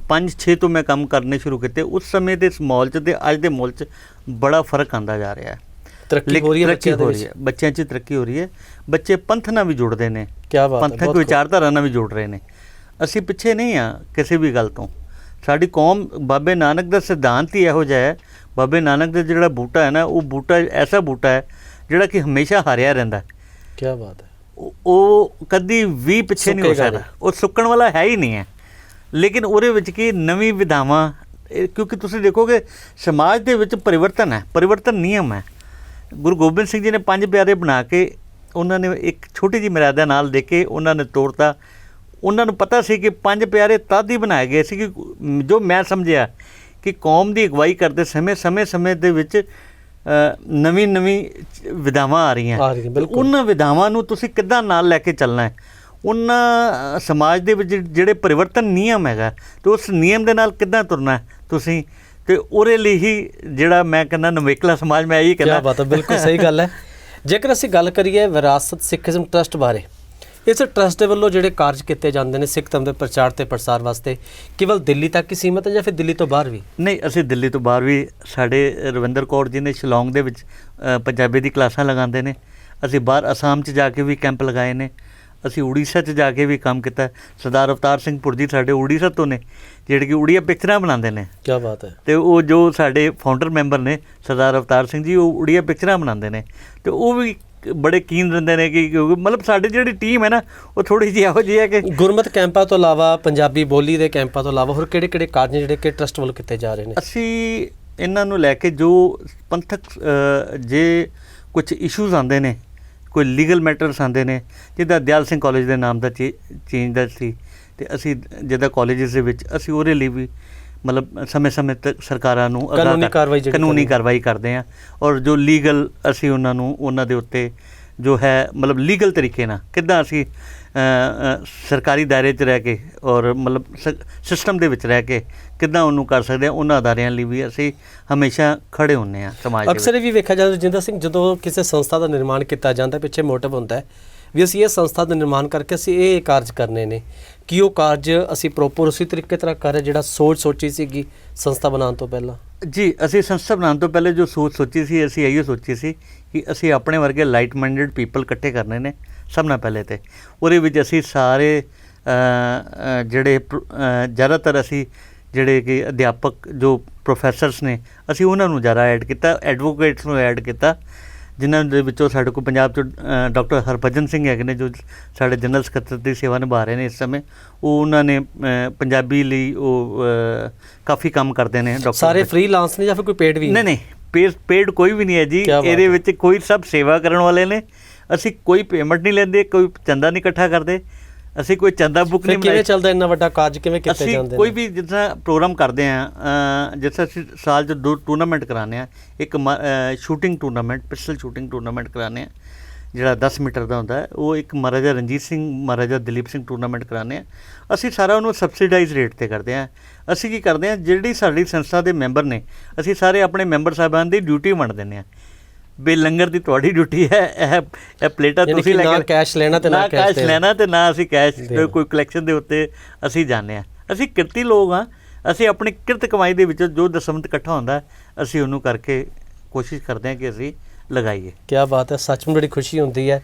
5-6 ਤੋਂ ਮੈਂ ਕੰਮ ਕਰਨੇ ਸ਼ੁਰੂ ਕੀਤੇ ਉਸ ਸਮੇਂ ਦੇ ਮਾਹੌਲ 'ਚ ਤੇ ਅੱਜ ਦੇ ਮਾਹੌਲ 'ਚ ਬੜਾ ਫ਼ਰਕ ਆਂਦਾ ਜਾ ਰਿਹਾ ਹੈ। ਤਰੱਕੀ ਹੋ ਰਹੀ ਹੈ ਬੱਚਿਆਂ ਦੇ ਹੋ ਰਹੀ ਵਿੱਚ ਹੈ। ਬੱਚਿਆਂ 'ਚ ਤਰੱਕੀ ਹੋ ਰਹੀ ਹੈ। ਬੱਚੇ ਪੰਥ ਨਾਲ ਵੀ ਜੁੜਦੇ ਨੇ। ਕੀ ਬਾਤ ਹੈ ਪੰਥਕ ਵਿਚਾਰਧਾਰਾ ਨਾਲ ਵੀ ਜੁੜ ਰਹੇ ਨੇ। ਅਸੀਂ ਪਿੱਛੇ ਨਹੀਂ ਆ ਕਿਸੇ ਵੀ ਗੱਲ ਤੋਂ। ਸਾਡੀ ਕੌਮ ਬਾਬੇ ਨਾਨਕ ਦਾ ਸਿਧਾਂਤ ਹੀ ਇਹੋ ਜਿਹਾ ਹੈ। ਬਾਬੇ ਨਾਨਕ ਦਾ ਜਿਹੜਾ ਬੂਟਾ ਹੈ ਨਾ ਉਹ ਬੂਟਾ ਐਸਾ ਬੂਟਾ ਹੈ ਜਿਹੜਾ ਕਿ ਹਮੇਸ਼ਾ ਹਾਰਿਆ ਰਹਿੰਦਾ ਹੈ। ਕੀ ਬਾਤ ਹੈ। ਉਹ- ਕਦੀ ਵੀ ਪਿੱਛੇ ਨਹੀਂ ਹੋ ਸਕਦਾ। ਉਹ ਸੁੱਕਣ ਵਾਲਾ ਹੈ ਹੀ ਨਹੀਂ ਹੈ। ਲੇਕਿਨ ਉਹਦੇ ਵਿੱਚ ਕੀ ਨਵੀਂ ਵਿਧਾਵਾਂ ਕਿਉਂਕਿ ਤੁਸੀਂ ਦੇਖੋਗੇ ਸਮਾਜ ਦੇ ਵਿੱਚ ਪਰਿਵਰਤਨ ਹੈ ਪਰਿਵਰਤਨ ਨਿਯਮ ਹੈ। ਗੁਰੂ ਗੋਬਿੰਦ ਸਿੰਘ ਜੀ ਨੇ ਪੰਜ ਪਿਆਰੇ ਬਣਾ ਕੇ ਉਹਨਾਂ ਨੇ ਇੱਕ ਛੋਟੀ ਜਿਹੀ ਮਰਿਆਦਾ ਨਾਲ ਦੇ ਕੇ ਉਹਨਾਂ ਨੇ ਤੋੜਤਾ। ਉਹਨਾਂ ਨੂੰ ਪਤਾ ਸੀ ਕਿ ਪੰਜ ਪਿਆਰੇ ਤਦ ਹੀ ਬਣਾਏ ਗਏ ਸੀ ਕਿ ਜੋ ਮੈਂ ਸਮਝਿਆ ਕਿ ਕੌਮ ਦੀ ਅਗਵਾਈ ਕਰਦੇ ਸਮੇਂ ਸਮੇਂ ਸਮੇਂ ਦੇ ਵਿੱਚ ਨਵੀਂ ਨਵੀਂ ਵਿਧਾਵਾਂ ਆ ਰਹੀਆਂ। ਆ ਰਹੀਆਂ, ਬਿਲਕੁਲ। ਉਹਨਾਂ ਵਿਧਾਵਾਂ ਨੂੰ ਤੁਸੀਂ ਕਿੱਦਾਂ ਨਾਲ ਲੈ ਕੇ ਚੱਲਣਾ ਹੈ? ਉਹਨਾਂ ਸਮਾਜ ਦੇ ਵਿੱਚ ਜਿਹੜੇ ਪਰਿਵਰਤਨ ਨਿਯਮ ਹੈਗਾ ਤੇ ਉਸ ਨਿਯਮ ਦੇ ਨਾਲ ਕਿੱਦਾਂ ਤੁਰਨਾ ਹੈ ਤੁਸੀਂ? ਤੇ ਉਹਦੇ ਲਈ ਹੀ ਜਿਹੜਾ ਮੈਂ ਕਹਿੰਦਾ ਨਵੇਕਲਾ ਸਮਾਜ ਮੈਂ ਇਹੀ ਕੀ ਕਹਿੰਦਾ ਬਾਤ ਹੈ ਬਿਲਕੁਲ ਸਹੀ ਗੱਲ ਹੈ। ਜੇਕਰ ਅਸੀਂ ਗੱਲ ਕਰੀਏ ਵਿਰਾਸਤ ਸਿੱਖੀਜ਼ਮ ਟਰਸਟ ਬਾਰੇ ਇਸ ਟਰਸਟ ਦੇ ਵੱਲੋਂ ਜਿਹੜੇ ਕਾਰਜ ਕੀਤੇ ਜਾਂਦੇ ਨੇ ਸਿੱਖ ਧਰਮ ਦੇ ਪ੍ਰਚਾਰ ਤੇ ਪ੍ਰਸਾਰ ਵਾਸਤੇ ਕੇਵਲ ਦਿੱਲੀ ਤੱਕ ਹੀ ਸੀਮਤ ਹੈ ਜਾਂ ਫਿਰ ਦਿੱਲੀ ਤੋਂ ਬਾਹਰ ਵੀ? ਨਹੀਂ ਅਸੀਂ ਦਿੱਲੀ ਤੋਂ ਬਾਹਰ ਵੀ ਸਾਡੇ ਰਵਿੰਦਰ ਕੌਰ ਜੀ ਨੇ ਸ਼ਿਲੌਂਗ ਦੇ ਵਿੱਚ ਪੰਜਾਬੀ ਦੀ ਕਲਾਸਾਂ ਲਗਾਉਂਦੇ ਨੇ। ਅਸੀਂ ਬਾਹਰ ਅਸਾਮ 'ਚ ਜਾ ਕੇ ਵੀ ਕੈਂਪ ਲਗਾਏ ਨੇ। ਅਸੀਂ ਉੜੀਸਾ 'ਚ ਜਾ ਕੇ ਵੀ ਕੰਮ ਕੀਤਾ। ਸਰਦਾਰ ਅਵਤਾਰ ਸਿੰਘ ਪੁਰਜੀ ਸਾਡੇ ਉੜੀਸਾ ਤੋਂ ਨੇ ਜਿਹੜੇ ਕਿ ਉੜੀਆ ਪਿਕਚਰਾਂ ਬਣਾਉਂਦੇ ਨੇ। ਕੀ ਬਾਤ ਹੈ। ਤੇ ਉਹ ਜੋ ਸਾਡੇ ਫਾਊਂਡਰ ਮੈਂਬਰ ਨੇ ਸਰਦਾਰ ਅਵਤਾਰ ਸਿੰਘ ਜੀ ਉਹ ਉੜੀਆ ਪਿਕਚਰਾਂ ਬਣਾਉਂਦੇ ਨੇ। ਤੇ ਉਹ ਵੀ ਬੜੇ ਕੀਨ ਰਹਿੰਦੇ ਨੇ ਕਿ ਕਿਉਂਕਿ ਮਤਲਬ ਸਾਡੀ ਜਿਹੜੀ ਟੀਮ ਹੈ ਨਾ ਉਹ ਥੋੜੀ ਜਿਹੀ ਇਹੋ ਜਿਹੀ ਹੈ ਕਿ ਗੁਰਮਤ ਕੈਂਪਾਂ ਤੋਂ ਇਲਾਵਾ ਪੰਜਾਬੀ ਬੋਲੀ ਦੇ ਕੈਂਪਾਂ ਤੋਂ ਇਲਾਵਾ ਹੋਰ ਕਿਹੜੇ-ਕਿਹੜੇ ਕਾਰਜ ਜਿਹੜੇ ਕਿ ਟਰਸਟ ਵੱਲੋਂ ਕੀਤੇ ਜਾ ਰਹੇ ਨੇ? ਅਸੀਂ ਇਹਨਾਂ ਨੂੰ ਲੈ ਕੇ ਜੋ ਪੰਥਕ ਜੇ ਕੁਝ ਇਸ਼ੂਜ਼ ਆਉਂਦੇ ਨੇ ਕੋਈ ਲੀਗਲ ਮੈਟਰਸ ਆਉਂਦੇ ਨੇ ਜਿੱਦਾਂ ਦਿਆਲ ਸਿੰਘ ਕਾਲਜ ਦੇ ਨਾਮ ਦਾ ਚੇਂਜ ਦਾ ਸੀ ਤੇ ਅਸੀਂ ਜਿੱਦਾਂ ਕਾਲਜਸ ਦੇ ਵਿੱਚ ਅਸੀਂ ਉਹਦੇ ਲਈ ਵੀ ਮਤਲਬ ਸਮੇਂ-ਸਮੇਂ ਤੱਕ ਸਰਕਾਰਾਂ ਨੂੰ ਕਾਨੂੰਨੀ ਕਰ- ਕਾਰਵਾਈ ਜਿਹੜੀ ਕਾਨੂੰਨੀ। ਕਾਰਵਾਈ ਕਰਦੇ ਆ ਔਰ ਜੋ ਲੀਗਲ ਅਸੀਂ ਉਹਨਾਂ ਨੂੰ ਉਹਨਾਂ ਦੇ ਉੱਤੇ ਜੋ ਹੈ ਮਤਲਬ ਲੀਗਲ ਤਰੀਕੇ ਨਾਲ ਕਿੱਦਾਂ ਅਸੀਂ ਸਰਕਾਰੀ ਦਾਇਰੇ 'ਚ ਰਹਿ ਕੇ ਔਰ ਮਤਲਬ ਸਿਸਟਮ ਦੇ ਵਿੱਚ ਰਹਿ ਕੇ ਕਿੱਦਾਂ ਉਹਨੂੰ ਕਰ ਸਕਦੇ ਆ ਉਹਨਾਂ ਅਦਾਰਿਆਂ ਲਈ ਵੀ ਅਸੀਂ ਹਮੇਸ਼ਾ ਖੜੇ ਹੁੰਨੇ ਆ ਸਮਾਜ ਦੇ ਅਕਸਰ ਵੀ ਵੇਖਿਆ ਜਾਂਦਾ ਜਿੰਦਰ ਸਿੰਘ ਜਦੋਂ ਕਿਸੇ ਸੰਸਥਾ ਦਾ ਨਿਰਮਾਣ ਕੀਤਾ ਜਾਂਦਾ ਪਿੱਛੇ ਮੋਟਿਵ ਹੁੰਦਾ ਹੈ ਵੀ ਅਸੀਂ ਇਹ ਸੰਸਥਾ ਦਾ ਨਿਰਮਾਣ ਕਰਕੇ ਅਸੀਂ ਇਹ ਇਹ ਕਾਰਜ ਕਰਨੇ ਨੇ। ਕੀ ਉਹ ਕਾਰਜ ਅਸੀਂ ਪ੍ਰੋਪਰ ਉਸੇ ਤਰੀਕੇ ਤਰ੍ਹਾਂ ਕਰ ਰਹੇ ਜਿਹੜਾ ਸੋਚ ਸੋਚੀ ਸੀਗੀ ਸੰਸਥਾ ਬਣਾਉਣ ਤੋਂ ਪਹਿਲਾਂ? ਜੀ, ਅਸੀਂ ਸੰਸਥਾ ਬਣਾਉਣ ਤੋਂ ਪਹਿਲੇ ਜੋ ਸੋਚ ਸੋਚੀ ਸੀ, ਅਸੀਂ ਇਹੀ ਸੋਚੀ ਸੀ ਕਿ ਅਸੀਂ ਆਪਣੇ ਵਰਗੇ ਲਾਈਟ ਮਾਈਂਡਡ ਪੀਪਲ ਇਕੱਠੇ ਕਰਨੇ ਨੇ ਸਭ ਨਾਲ ਪਹਿਲੇ ਤੇ। ਉਹਦੇ ਵਿੱਚ ਅਸੀਂ ਸਾਰੇ ਜਿਹੜੇ ਜ਼ਿਆਦਾਤਰ ਅਸੀਂ ਜਿਹੜੇ ਕਿ ਅਧਿਆਪਕ ਜੋ ਪ੍ਰੋਫੈਸਰਸ ਨੇ, ਅਸੀਂ ਉਹਨਾਂ ਨੂੰ ਜ਼ਿਆਦਾ ਐਡ ਕੀਤਾ ਐਡਵੋਕੇਟਸ ਨੂੰ ਐਡ ਕੀਤਾ। ਜਿਨ੍ਹਾਂ ਦੇ ਵਿੱਚੋਂ ਸਾਡੇ ਕੋਲ ਪੰਜਾਬ ਤੋਂ ਡਾਕਟਰ ਹਰਭਜਨ ਸਿੰਘ ਹੈਗੇ ਨੇ ਜੋ ਸਾਡੇ ਜਨਰਲ ਸਕੱਤਰ ਦੀ ਸੇਵਾ ਨਿਭਾ ਰਹੇ ਨੇ ਇਸ ਸਮੇਂ। ਉਹ ਉਹਨਾਂ ਨੇ ਪੰਜਾਬੀ ਲਈ ਉਹ ਕਾਫੀ ਕੰਮ ਕਰਦੇ ਨੇ ਡਾਕਟਰ ਸਾਰੇ ਫ੍ਰੀਲਾਂਸ ਨੇ ਜਾਂ ਫਿਰ ਕੋਈ ਪੇਡ ਵੀ ਨਹੀਂ ਨਹੀਂ ਪੇਡ ਪੇਡ ਕੋਈ ਵੀ ਨਹੀਂ ਹੈ ਜੀ। ਇਹਦੇ। ਵਿੱਚ ਕੋਈ ਸਭ ਸੇਵਾ ਕਰਨ ਵਾਲੇ ਨੇ। ਅਸੀਂ ਕੋਈ ਪੇਮੈਂਟ ਨਹੀਂ ਲੈਂਦੇ ਕੋਈ ਚੰਦਾ ਨਹੀਂ ਇਕੱਠਾ ਕਰਦੇ। ਅਸੀਂ ਕੋਈ ਚੰਦਾ ਬੁੱਕ ਨਹੀਂ ਕਿਵੇਂ ਚੱਲਦਾ ਇੰਨਾ ਵੱਡਾ ਕਾਜ? ਕਿਵੇਂ ਕੀਤੇ ਅਸੀਂ ਜਾਂਦੇ ਕੋਈ ਨੇ? ਵੀ ਜਿੱਦਾਂ ਪ੍ਰੋਗਰਾਮ ਕਰਦੇ ਆ ਤਰ੍ਹਾਂ ਅਸੀਂ ਸਾਲ 'ਚ ਦੋ ਟੂਰਨਾਮੈਂਟ ਕਰਾਉਂਦੇ ਆ ਇੱਕ shooting tournament pistol shooting tournament ਕਰਾਉਂਦੇ ਆ ਜਿਹੜਾ 10 ਮੀਟਰ ਦਾ ਹੁੰਦਾ ਉਹ ਇੱਕ ਮਹਾਰਾਜਾ ਰਣਜੀਤ ਸਿੰਘ ਮਹਾਰਾਜਾ ਦਲੀਪ ਸਿੰਘ ਟੂਰਨਾਮੈਂਟ ਕਰਾਉਂਦੇ ਆ ਅਸੀਂ ਸਾਰਾ ਉਹਨੂੰ ਸਬਸਿਡਾਈਜ਼ ਰੇਟ ਤੇ ਕਰਦੇ ਆ ਅਸੀਂ ਕੀ ਕਰਦੇ ਆ ਜਿਹੜੀ ਸਾਡੀ ਸੰਸਥਾ ਦੇ ਮੈਂਬਰ ਨੇ ਅਸੀਂ ਸਾਰੇ ਆਪਣੇ ਮੈਂਬਰ ਸਾਹਿਬਾਨ ਦੀ ਡਿਊਟੀ ਵੰਡ ਦਿੰਦੇ ਆ ਬੇ ਲੰਗਰ ਦੀ ਤੁਹਾਡੀ ਡਿਊਟੀ ਹੈ ਇਹ ਇਹ ਪਲੇਟਾਂ ਤੁਸੀਂ ਕਿ ਲੈ ਨਾ ਕੇ ਕੈਸ਼ ਲੈਣਾ ਤੇ ਨਾ ਕੈਸ਼। ਲੈਣਾ ਤੇ ਨਾ ਅਸੀਂ ਕੈਸ਼। ਕੋਈ ਕਲੈਕਸ਼ਨ ਦੇ ਉੱਤੇ ਅਸੀਂ ਜਾਂਦੇ ਆ ਅਸੀਂ ਕਿਰਤੀ ਲੋਕ ਆ ਅਸੀਂ ਆਪਣੀ ਕਿਰਤ ਕਮਾਈ ਦੇ ਵਿੱਚੋਂ ਜੋ ਦਸਮਤ ਇਕੱਠਾ ਹੁੰਦਾ ਅਸੀਂ ਉਹਨੂੰ ਕਰਕੇ ਕੋਸ਼ਿਸ਼ ਕਰਦੇ ਹਾਂ ਕਿ ਅਸੀਂ ਲਗਾਈਏ। ਕੀ ਬਾਤ ਹੈ ਸੱਚਮੁੱਚ ਬੜੀ ਖੁਸ਼ੀ ਹੁੰਦੀ ਹੈ।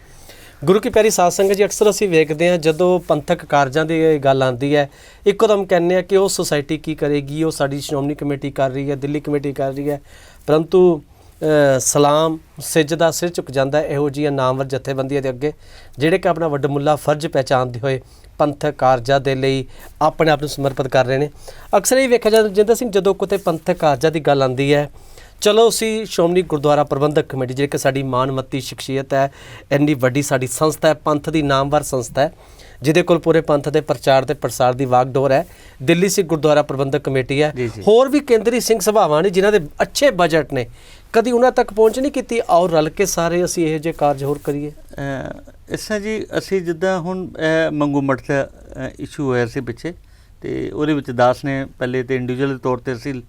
ਗੁਰੂ ਕੀ ਪਿਆਰੀ ਸਾਧ ਸੰਗਤ ਜੀ ਅਕਸਰ ਅਸੀਂ ਵੇਖਦੇ ਹਾਂ ਜਦੋਂ ਪੰਥਕ ਕਾਰਜਾਂ ਦੀ ਗੱਲ ਆਉਂਦੀ ਹੈ ਇੱਕੋਦਮ ਕਹਿੰਦੇ ਆ ਕਿ ਉਹ ਸੁਸਾਇਟੀ ਕੀ ਕਰੇਗੀ ਉਹ ਸਾਡੀ ਸ਼੍ਰੋਮਣੀ ਕਮੇਟੀ ਕਰ ਰਹੀ ਹੈ ਦਿੱਲੀ ਕਮੇਟੀ ਕਰ ਰਹੀ ਹੈ। ਪਰੰਤੂ ਸਲਾਮ ਸਿਜਦਾ ਸਿਰ ਝੁਕ ਜਾਂਦਾ ਇਹੋ ਜਿਹੀਆਂ ਨਾਮਵਰ ਜਥੇਬੰਦੀਆਂ ਦੇ ਅੱਗੇ ਜਿਹੜੇ ਕਿ ਆਪਣਾ ਵੱਡਮੁੱਲਾ ਫਰਜ਼ ਪਹਿਚਾਨਦੇ ਹੋਏ ਪੰਥਕ ਕਾਰਜਾਂ ਦੇ ਲਈ ਆਪਣੇ ਆਪ ਨੂੰ ਸਮਰਪਿਤ ਕਰ ਰਹੇ ਨੇ। ਅਕਸਰ ਇਹ ਵੇਖਿਆ ਜਾਂਦਾ ਜਿੰਦਰ ਸਿੰਘ ਜਦੋਂ ਕਿਤੇ ਪੰਥਕ ਕਾਰਜਾਂ ਦੀ ਗੱਲ ਆਉਂਦੀ ਹੈ ਚਲੋ ਅਸੀਂ ਸ਼੍ਰੋਮਣੀ ਗੁਰਦੁਆਰਾ ਪ੍ਰਬੰਧਕ ਕਮੇਟੀ ਜਿਹੜੀ ਕਿ ਸਾਡੀ ਮਾਨਮੱਤੀ ਸ਼ਖਸੀਅਤ ਹੈ ਇੰਨੀ ਵੱਡੀ ਸਾਡੀ ਸੰਸਥਾ ਹੈ ਪੰਥ ਦੀ ਨਾਮਵਰ ਸੰਸਥਾ ਹੈ ਜਿਹਦੇ ਕੋਲ ਪੂਰੇ ਪੰਥ ਦੇ ਪ੍ਰਚਾਰ ਤੇ ਪ੍ਰਸਾਰ ਦੀ ਵਾਗਡੋਰ ਹੈ। ਦਿੱਲੀ ਸਿੱਖ ਗੁਰਦੁਆਰਾ ਪ੍ਰਬੰਧਕ ਕਮੇਟੀ ਹੈ। ਹੋਰ ਵੀ ਕੇਂਦਰੀ ਸਿੰਘ ਸਭਾਵਾਂ ਨੇ ਜਿਨ੍ਹਾਂ ਦੇ ਅੱਛੇ ਬਜਟ ਨੇ ਕਦੀ ਉਹਨਾਂ ਤੱਕ ਪਹੁੰਚ ਨਹੀਂ ਕੀਤੀ? ਆਓ ਰਲ ਕੇ ਸਾਰੇ ਅਸੀਂ ਇਹੋ ਜਿਹੇ ਕਾਰਜ ਹੋਰ ਕਰੀਏ। ਅਹ ਇਸ ਜੀ, ਅਸੀਂ ਜਿੱਦਾਂ ਹੁਣ ਮੰਗੂ ਮਠ ਦਾ ਇਸ਼ੂ ਹੋਇਆ ਸੀ ਪਿੱਛੇ, ਤੇ ਉਹਦੇ ਵਿੱਚ ਦਾਸ ਨੇ ਪਹਿਲੇ ਤੇ ਇੰਡੀਵਿਜੂਅਲ ਤੌਰ ਤੇ ਅਸੀਂ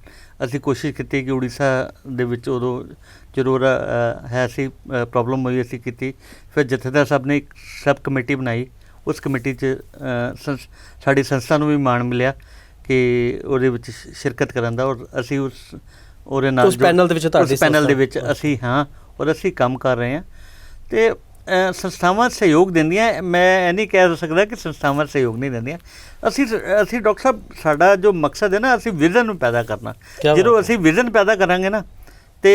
ਅਸੀਂ ਕੋਸ਼ਿਸ਼ ਕੀਤੀ ਕਿ ਉੜੀਸਾ ਦੇ ਵਿੱਚ ਉਦੋਂ ਜ਼ਰੂਰ ਹੈ ਸੀ ਪ੍ਰੋਬਲਮ ਹੋਈ, ਅਸੀਂ ਕੀਤੀ। ਫਿਰ ਜਥੇਦਾਰ ਸਾਹਿਬ ਨੇ ਇੱਕ ਸਬ ਕਮੇਟੀ ਬਣਾਈ। ਉਸ ਕਮੇਟੀ 'ਚ ਸੰਸ- ਸਾਡੀ ਸੰਸਥਾ ਨੂੰ ਵੀ ਮਾਣ ਮਿਲਿਆ ਕਿ ਉਹਦੇ ਵਿੱਚ ਸ਼ਿਰਕਤ ਕਰਨ ਦਾ ਔਰ ਅਸੀਂ ਉਸ ਉਹਦੇ ਨਾਲ ਉਸ panel ਦੇ ਵਿੱਚ ਤੁਹਾਡੀ ਉਸ ਪੈਨਲ ਦੇ ਵਿੱਚ ਅਸੀਂ ਹਾਂ ਔਰ ਅਸੀਂ ਕੰਮ ਕਰ ਰਹੇ ਹਾਂ। ਤੇ ਸੰਸਥਾਵਾਂ ਸਹਿਯੋਗ ਦਿੰਦੀਆਂ ਮੈਂ ਇਹ ਨਹੀਂ ਕਹਿ ਸਕਦਾ ਕਿ ਸੰਸਥਾਵਾਂ ਸਹਿਯੋਗ ਨਹੀਂ ਦਿੰਦੀਆਂ। ਅਸੀਂ ਅਸੀਂ ਡਾਕਟਰ ਸਾਹਿਬ ਸਾਡਾ ਜੋ ਮਕਸਦ ਹੈ ਨਾ ਅਸੀਂ ਵਿਜ਼ਨ ਨੂੰ ਪੈਦਾ ਕਰਨਾ। ਜਦੋਂ। ਅਸੀਂ ਵਿਜ਼ਨ ਪੈਦਾ ਕਰਾਂਗੇ ਨਾ ਤੇ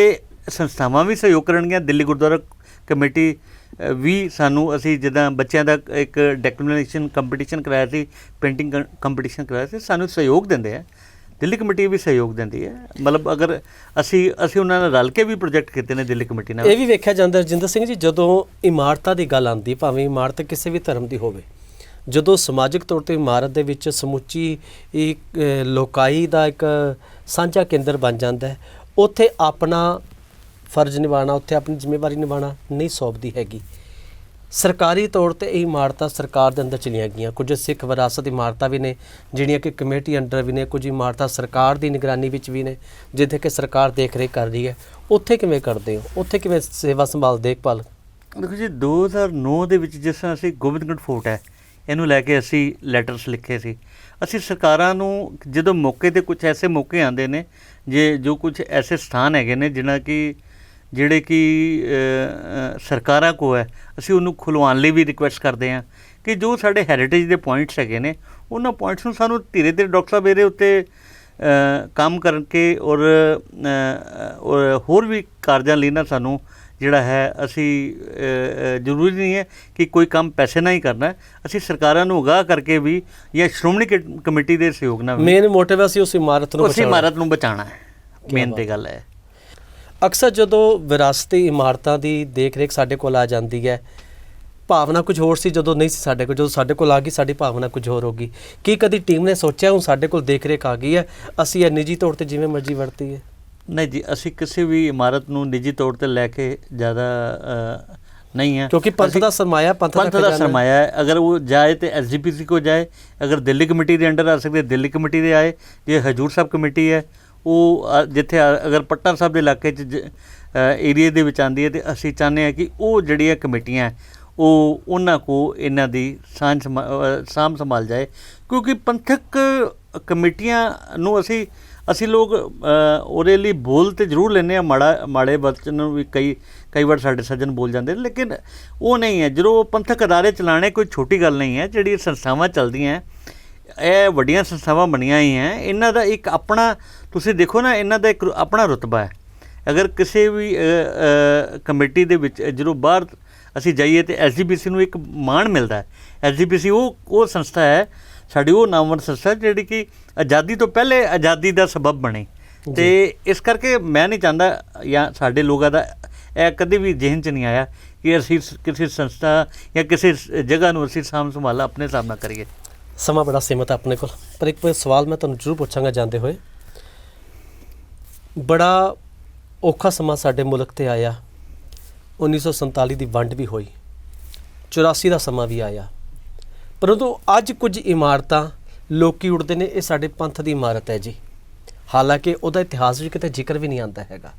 ਸੰਸਥਾਵਾਂ ਵੀ ਸਹਿਯੋਗ ਕਰਨਗੀਆਂ ਦਿੱਲੀ ਗੁਰਦੁਆਰਾ ਕਮੇਟੀ ਵੀ ਸਾਨੂੰ ਅਸੀਂ ਜਿੱਦਾਂ ਬੱਚਿਆਂ ਦਾ ਇੱਕ ਡੈਕਲੇਰੇਸ਼ਨ ਕੰਪੀਟੀਸ਼ਨ ਕਰਾਇਆ ਸੀ ਪੇਂਟਿੰਗ ਕੰਪੀਟੀਸ਼ਨ ਕਰਾਇਆ ਸੀ ਸਾਨੂੰ ਸਹਿਯੋਗ ਦਿੰਦੇ ਆ। ਦਿੱਲੀ ਕਮੇਟੀ ਵੀ ਸਹਿਯੋਗ ਦਿੰਦੀ ਹੈ। ਮਤਲਬ ਅਗਰ ਅਸੀਂ ਅਸੀਂ ਉਹਨਾਂ ਨਾਲ ਰਲ ਕੇ ਵੀ ਪ੍ਰੋਜੈਕਟ ਕੀਤੇ ਨੇ ਦਿੱਲੀ ਕਮੇਟੀ ਨਾਲ। ਇਹ ਵੀ ਵੇਖਿਆ ਜਾਂਦਾ ਰਜਿੰਦਰ ਸਿੰਘ ਜੀ, ਜਦੋਂ ਇਮਾਰਤਾਂ ਦੀ ਗੱਲ ਆਉਂਦੀ, ਭਾਵੇਂ ਇਮਾਰਤ ਕਿਸੇ ਵੀ ਧਰਮ ਦੀ ਹੋਵੇ, ਜਦੋਂ ਸਮਾਜਿਕ ਤੌਰ ਤੇ ਇਮਾਰਤ ਦੇ ਵਿੱਚ ਸਮੁੱਚੀ ਇੱਕ ਲੋਕਾਈ ਦਾ ਇੱਕ ਸਾਂਝਾ ਕੇਂਦਰ ਬਣ ਜਾਂਦਾ ਹੈ, ਉੱਥੇ ਆਪਣਾ ਫਰਜ਼ ਨਿਭਾਉਣਾ, ਉੱਥੇ ਆਪਣੀ ਜ਼ਿੰਮੇਵਾਰੀ ਨਿਭਾਉਣਾ ਨਹੀਂ ਸੌਂਪਦੀ ਹੈਗੀ। ਸਰਕਾਰੀ ਤੌਰ ਤੇ ਇਹ ਇਮਾਰਤਾਂ ਸਰਕਾਰ ਦੇ ਅੰਦਰ ਚਲੀਆਂ ਗਈਆਂ। ਕੁਝ ਸਿੱਖ ਵਿਰਾਸਤ ਇਮਾਰਤਾਂ ਵੀ ਨੇ, ਜਿਹੜੀਆਂ ਕਿ ਕਮੇਟੀ ਅੰਡਰ ਵੀ ਨੇ, ਕੁਝ ਇਮਾਰਤਾਂ ਸਰਕਾਰ ਦੀ ਨਿਗਰਾਨੀ ਵਿੱਚ ਵੀ ਨੇ, ਜਿੱਥੇ ਕਿ ਸਰਕਾਰ ਦੇਖ ਰੇਖ ਕਰ ਰਹੀ ਹੈ। ਉੱਥੇ ਕਿਵੇਂ ਕਰਦੇ ਹੋ? ਉੱਥੇ ਕਿਵੇਂ ਸੇਵਾ ਸੰਭਾਲ, ਦੇਖਭਾਲ? ਦੇਖੋ ਜੀ 2009 ਦੇ ਵਿੱਚ ਜਿਸ ਤਰ੍ਹਾਂ ਅਸੀਂ ਗੋਬਿੰਦਗੜ੍ਹ ਫੋਰਟ ਹੈ, ਇਹਨੂੰ ਲੈ ਕੇ ਅਸੀਂ ਲੈਟਰਸ ਲਿਖੇ ਸੀ। ਅਸੀਂ ਸਰਕਾਰਾਂ ਨੂੰ ਜਦੋਂ ਮੌਕੇ ਤੇ ਕੁਝ ਐਸੇ ਮੌਕੇ ਆਉਂਦੇ ਨੇ, ਜੇ ਜੋ ਕੁਝ ਐਸੇ ਸਥਾਨ ਹੈਗੇ ਨੇ, ਜਿਨ੍ਹਾਂ ਕਿ ਜਿਹੜੇ ਕਿ ਸਰਕਾਰਾਂ ਕੋ ਹੈ ਅਸੀਂ ਉਹਨੂੰ ਖੁਲਵਾਉਣ ਲਈ ਵੀ ਰਿਕੁਐਸਟ ਕਰਦੇ ਹਾਂ ਕਿ ਜੋ ਸਾਡੇ ਹੈਰੀਟੇਜ ਦੇ ਪੁਆਇੰਟਸ ਹੈਗੇ ਨੇ ਉਹਨਾਂ ਪੁਆਇੰਟਸ ਨੂੰ ਸਾਨੂੰ ਧੀਰੇ ਧੀਰੇ ਡਾਕਟਰ ਸਾਹਿਬ ਇਹਦੇ ਉੱਤੇ ਕੰਮ ਕਰਕੇ ਔਰ ਹੋਰ ਵੀ ਕਾਰਜਾਂ ਲਈ ਨਾ ਸਾਨੂੰ ਜਿਹੜਾ ਹੈ ਅਸੀਂ ਜ਼ਰੂਰੀ ਨਹੀਂ ਹੈ ਕਿ ਕੋਈ ਕੰਮ ਪੈਸੇ ਨਾਲ ਹੀ ਕਰਨਾ ਹੈ। ਅਸੀਂ ਸਰਕਾਰਾਂ ਨੂੰ ਉਗਾਹ ਕਰਕੇ ਵੀ ਜਾਂ ਸ਼੍ਰੋਮਣੀ ਕਮੇ- ਕਮੇਟੀ ਦੇ ਸਹਿਯੋਗ ਨਾਲ ਮੇਨ ਮੋਟਿਵ ਅਸੀਂ ਉਸ ਇਮਾਰਤ ਨੂੰ ਉਸ ਬਚਾਉਣਾ। ਇਮਾਰਤ ਨੂੰ ਬਚਾਉਣਾ ਹੈ। ਮੇਨ ਤੇ ਗੱਲ ਹੈ। ਅਕਸਰ ਜਦੋਂ ਵਿਰਾਸਤੀ ਇਮਾਰਤਾਂ ਦੀ ਦੇਖ ਰੇਖ ਸਾਡੇ ਕੋਲ ਆ ਜਾਂਦੀ ਹੈ ਭਾਵਨਾ ਕੁਝ ਹੋਰ ਸੀ ਜਦੋਂ ਨਹੀਂ ਸੀ ਸਾਡੇ ਕੋਲ ਜਦੋਂ ਸਾਡੇ ਕੋਲ ਆ ਗਈ ਸਾਡੀ ਭਾਵਨਾ ਕੁਝ ਹੋਰ ਹੋਗੀ ਕੀ ਕਦੀ ਟੀਮ ਨੇ ਸੋਚਿਆ ਹੁਣ ਸਾਡੇ ਕੋਲ ਦੇਖ ਰੇਖ ਆ ਗਈ ਹੈ ਅਸੀਂ ਇਹ ਨਿੱਜੀ ਤੌਰ ਤੇ ਜਿਵੇਂ ਮਰਜ਼ੀ ਵਰਤੀਏ ਨਹੀਂ ਜੀ ਅਸੀਂ ਕਿਸੇ ਵੀ ਇਮਾਰਤ ਨੂੰ ਨਿੱਜੀ ਤੌਰ ਤੇ ਲੈ ਕੇ ਜ਼ਿਆਦਾ ਨਹੀਂ ਹੈ। ਕਿਉਂਕਿ ਪੰਥ ਦਾ ਸਰਮਾਇਆ ਪੰਥ ਦਾ ਪੰਥ ਦਾ ਖਜ਼ਾਨਾ ਹੈ। ਸਰਮਾਇਆ ਹੈ। ਅਗਰ ਉਹ ਜਾਏ ਤੇ ਐਸਜੀਪੀਸੀ ਕੋ ਜਾਏ ਅਗਰ ਦਿੱਲੀ ਕਮੇਟੀ ਦੇ ਅੰਡਰ ਆ ਸਕਦੇ ਦਿੱਲੀ ਕਮੇਟੀ ਦੇ ਆਏ ਜੇ ਹਜੂਰ ਸਾਹਿਬ ਕਮੇਟੀ ਹੈ ਉਹ ਜਿੱਥੇ ਅਗਰ ਪਟਨਾ ਸਾਹਿਬ ਦੇ ਇਲਾਕੇ ਚ ਏਰੀਆ ਦੇ ਵਿੱਚ ਆਂਦੀ ਹੈ ਤੇ ਅਸੀਂ ਚਾਹੁੰਦੇ ਹਾਂ ਕਿ ਉਹ ਜਿਹੜੀਆਂ ਕਮੇਟੀਆਂ ਉਹ ਉਹਨਾਂ ਕੋ ਇਹਨਾਂ ਦੀ ਸਾਂਝ ਸਮਾ- ਸਾਂਭ ਸੰਭਾਲ ਜਾਏ। ਕਿਉਂਕਿ ਪੰਥਕ ਕਮੇਟੀਆਂ ਨੂੰ ਅਸੀਂ ਅਸੀਂ ਲੋਕ ਉਹਦੇ ਲਈ ਬੋਲ ਤੇ ਜ਼ਰੂਰ ਲੈਂਦੇ ਆ ਮਾੜਾ, ਮਾੜੇ ਵਚਨ ਨੂੰ ਵੀ ਕਈ ਕਈ ਵਾਰ ਸਾਡੇ ਸੱਜਣ ਬੋਲ ਜਾਂਦੇ ਨੇ, ਲੇਕਿਨ ਉਹ ਨਹੀਂ ਹੈ। ਜਦੋਂ ਉਹ ਪੰਥਕ ਅਦਾਰੇ ਚਲਾਣੇ ਕੋਈ ਛੋਟੀ ਗੱਲ ਨਹੀਂ ਹੈ। ਜਿਹੜੀ ਸੰਸਥਾਵਾਂ ਚੱਲਦੀਆਂ ਇਹ ਵੱਡੀਆਂ ਸੰਸਥਾਵਾਂ ਬਣੀਆਂ ਹੀ ਹੈ। ਇਹਨਾਂ ਦਾ ਇੱਕ ਆਪਣਾ ਤੁਸੀਂ ਦੇਖੋ ਨਾ ਇਹਨਾਂ ਦਾ ਇੱਕ ਆਪਣਾ ਰੁਤਬਾ ਹੈ। ਅਗਰ ਕਿਸੇ ਵੀ ਕਮੇਟੀ ਦੇ ਵਿੱਚ ਜਦੋਂ ਬਾਹਰ ਅਸੀਂ ਜਾਈਏ ਤੇ ਐਸਜੀਪੀਸੀ ਨੂੰ ਇੱਕ ਮਾਣ ਮਿਲਦਾ ਹੈ। ਐਸਜੀਪੀਸੀ ਉਹ ਉਹ ਸੰਸਥਾ ਹੈ ਸਾਡੀ ਉਹ ਨਾਮਵਰ ਸੰਸਥਾ ਜਿਹੜੀ ਕਿ ਆਜ਼ਾਦੀ ਤੋਂ ਪਹਿਲੇ ਆਜ਼ਾਦੀ ਦਾ ਸਬਬ ਬਣੀ। ਤੇ ਇਸ ਕਰਕੇ ਮੈਂ ਨਹੀਂ ਚਾਹੁੰਦਾ ਜਾਂ ਸਾਡੇ ਲੋਕਾਂ ਦਾ ਇਹ ਕਦੇ ਵੀ ਜ਼ਿਹਨ 'ਚ ਨਹੀਂ ਆਇਆ ਕਿ ਅਸੀਂ ਕਿਸੇ ਸੰਸਥਾ ਜਾਂ ਕਿਸੇ ਜਗ੍ਹਾ ਨੂੰ ਅਸੀਂ ਸਾਂਭ ਸੰਭਾਲ ਆਪਣੇ ਨਾਲ ਕਰੀਏ। ਸਮਾਂ ਬੜਾ ਸੀਮਤ ਹੈ ਆਪਣੇ ਕੋਲ। ਪਰ ਇੱਕ ਸਵਾਲ ਮੈਂ ਤੁਹਾਨੂੰ ਜ਼ਰੂਰ ਪੁੱਛਾਂਗਾ ਜਾਂਦੇ ਹੋਏ। ਬੜਾ ਔਖਾ ਸਮਾਂ ਸਾਡੇ ਮੁਲਕ ਤੇ ਆਇਆ। 1947 ਦੀ ਵੰਡ ਵੀ ਹੋਈ। 84 ਦਾ ਸਮਾਂ ਵੀ ਆਇਆ। ਪਰੰਤੂ ਅੱਜ ਕੁਝ ਇਮਾਰਤਾਂ ਲੋਕੀ ਉੜਦੇ ਨੇ, ਇਹ ਸਾਡੇ ਪੰਥ ਦੀ ਇਮਾਰਤ ਹੈ ਜੀ। ਹਾਲਾਂਕਿ ਉਹਦਾ ਇਤਿਹਾਸ ਵਿੱਚ ਕਿਤੇ ਜ਼ਿਕਰ ਵੀ ਨਹੀਂ ਆਉਂਦਾ ਹੈਗਾ।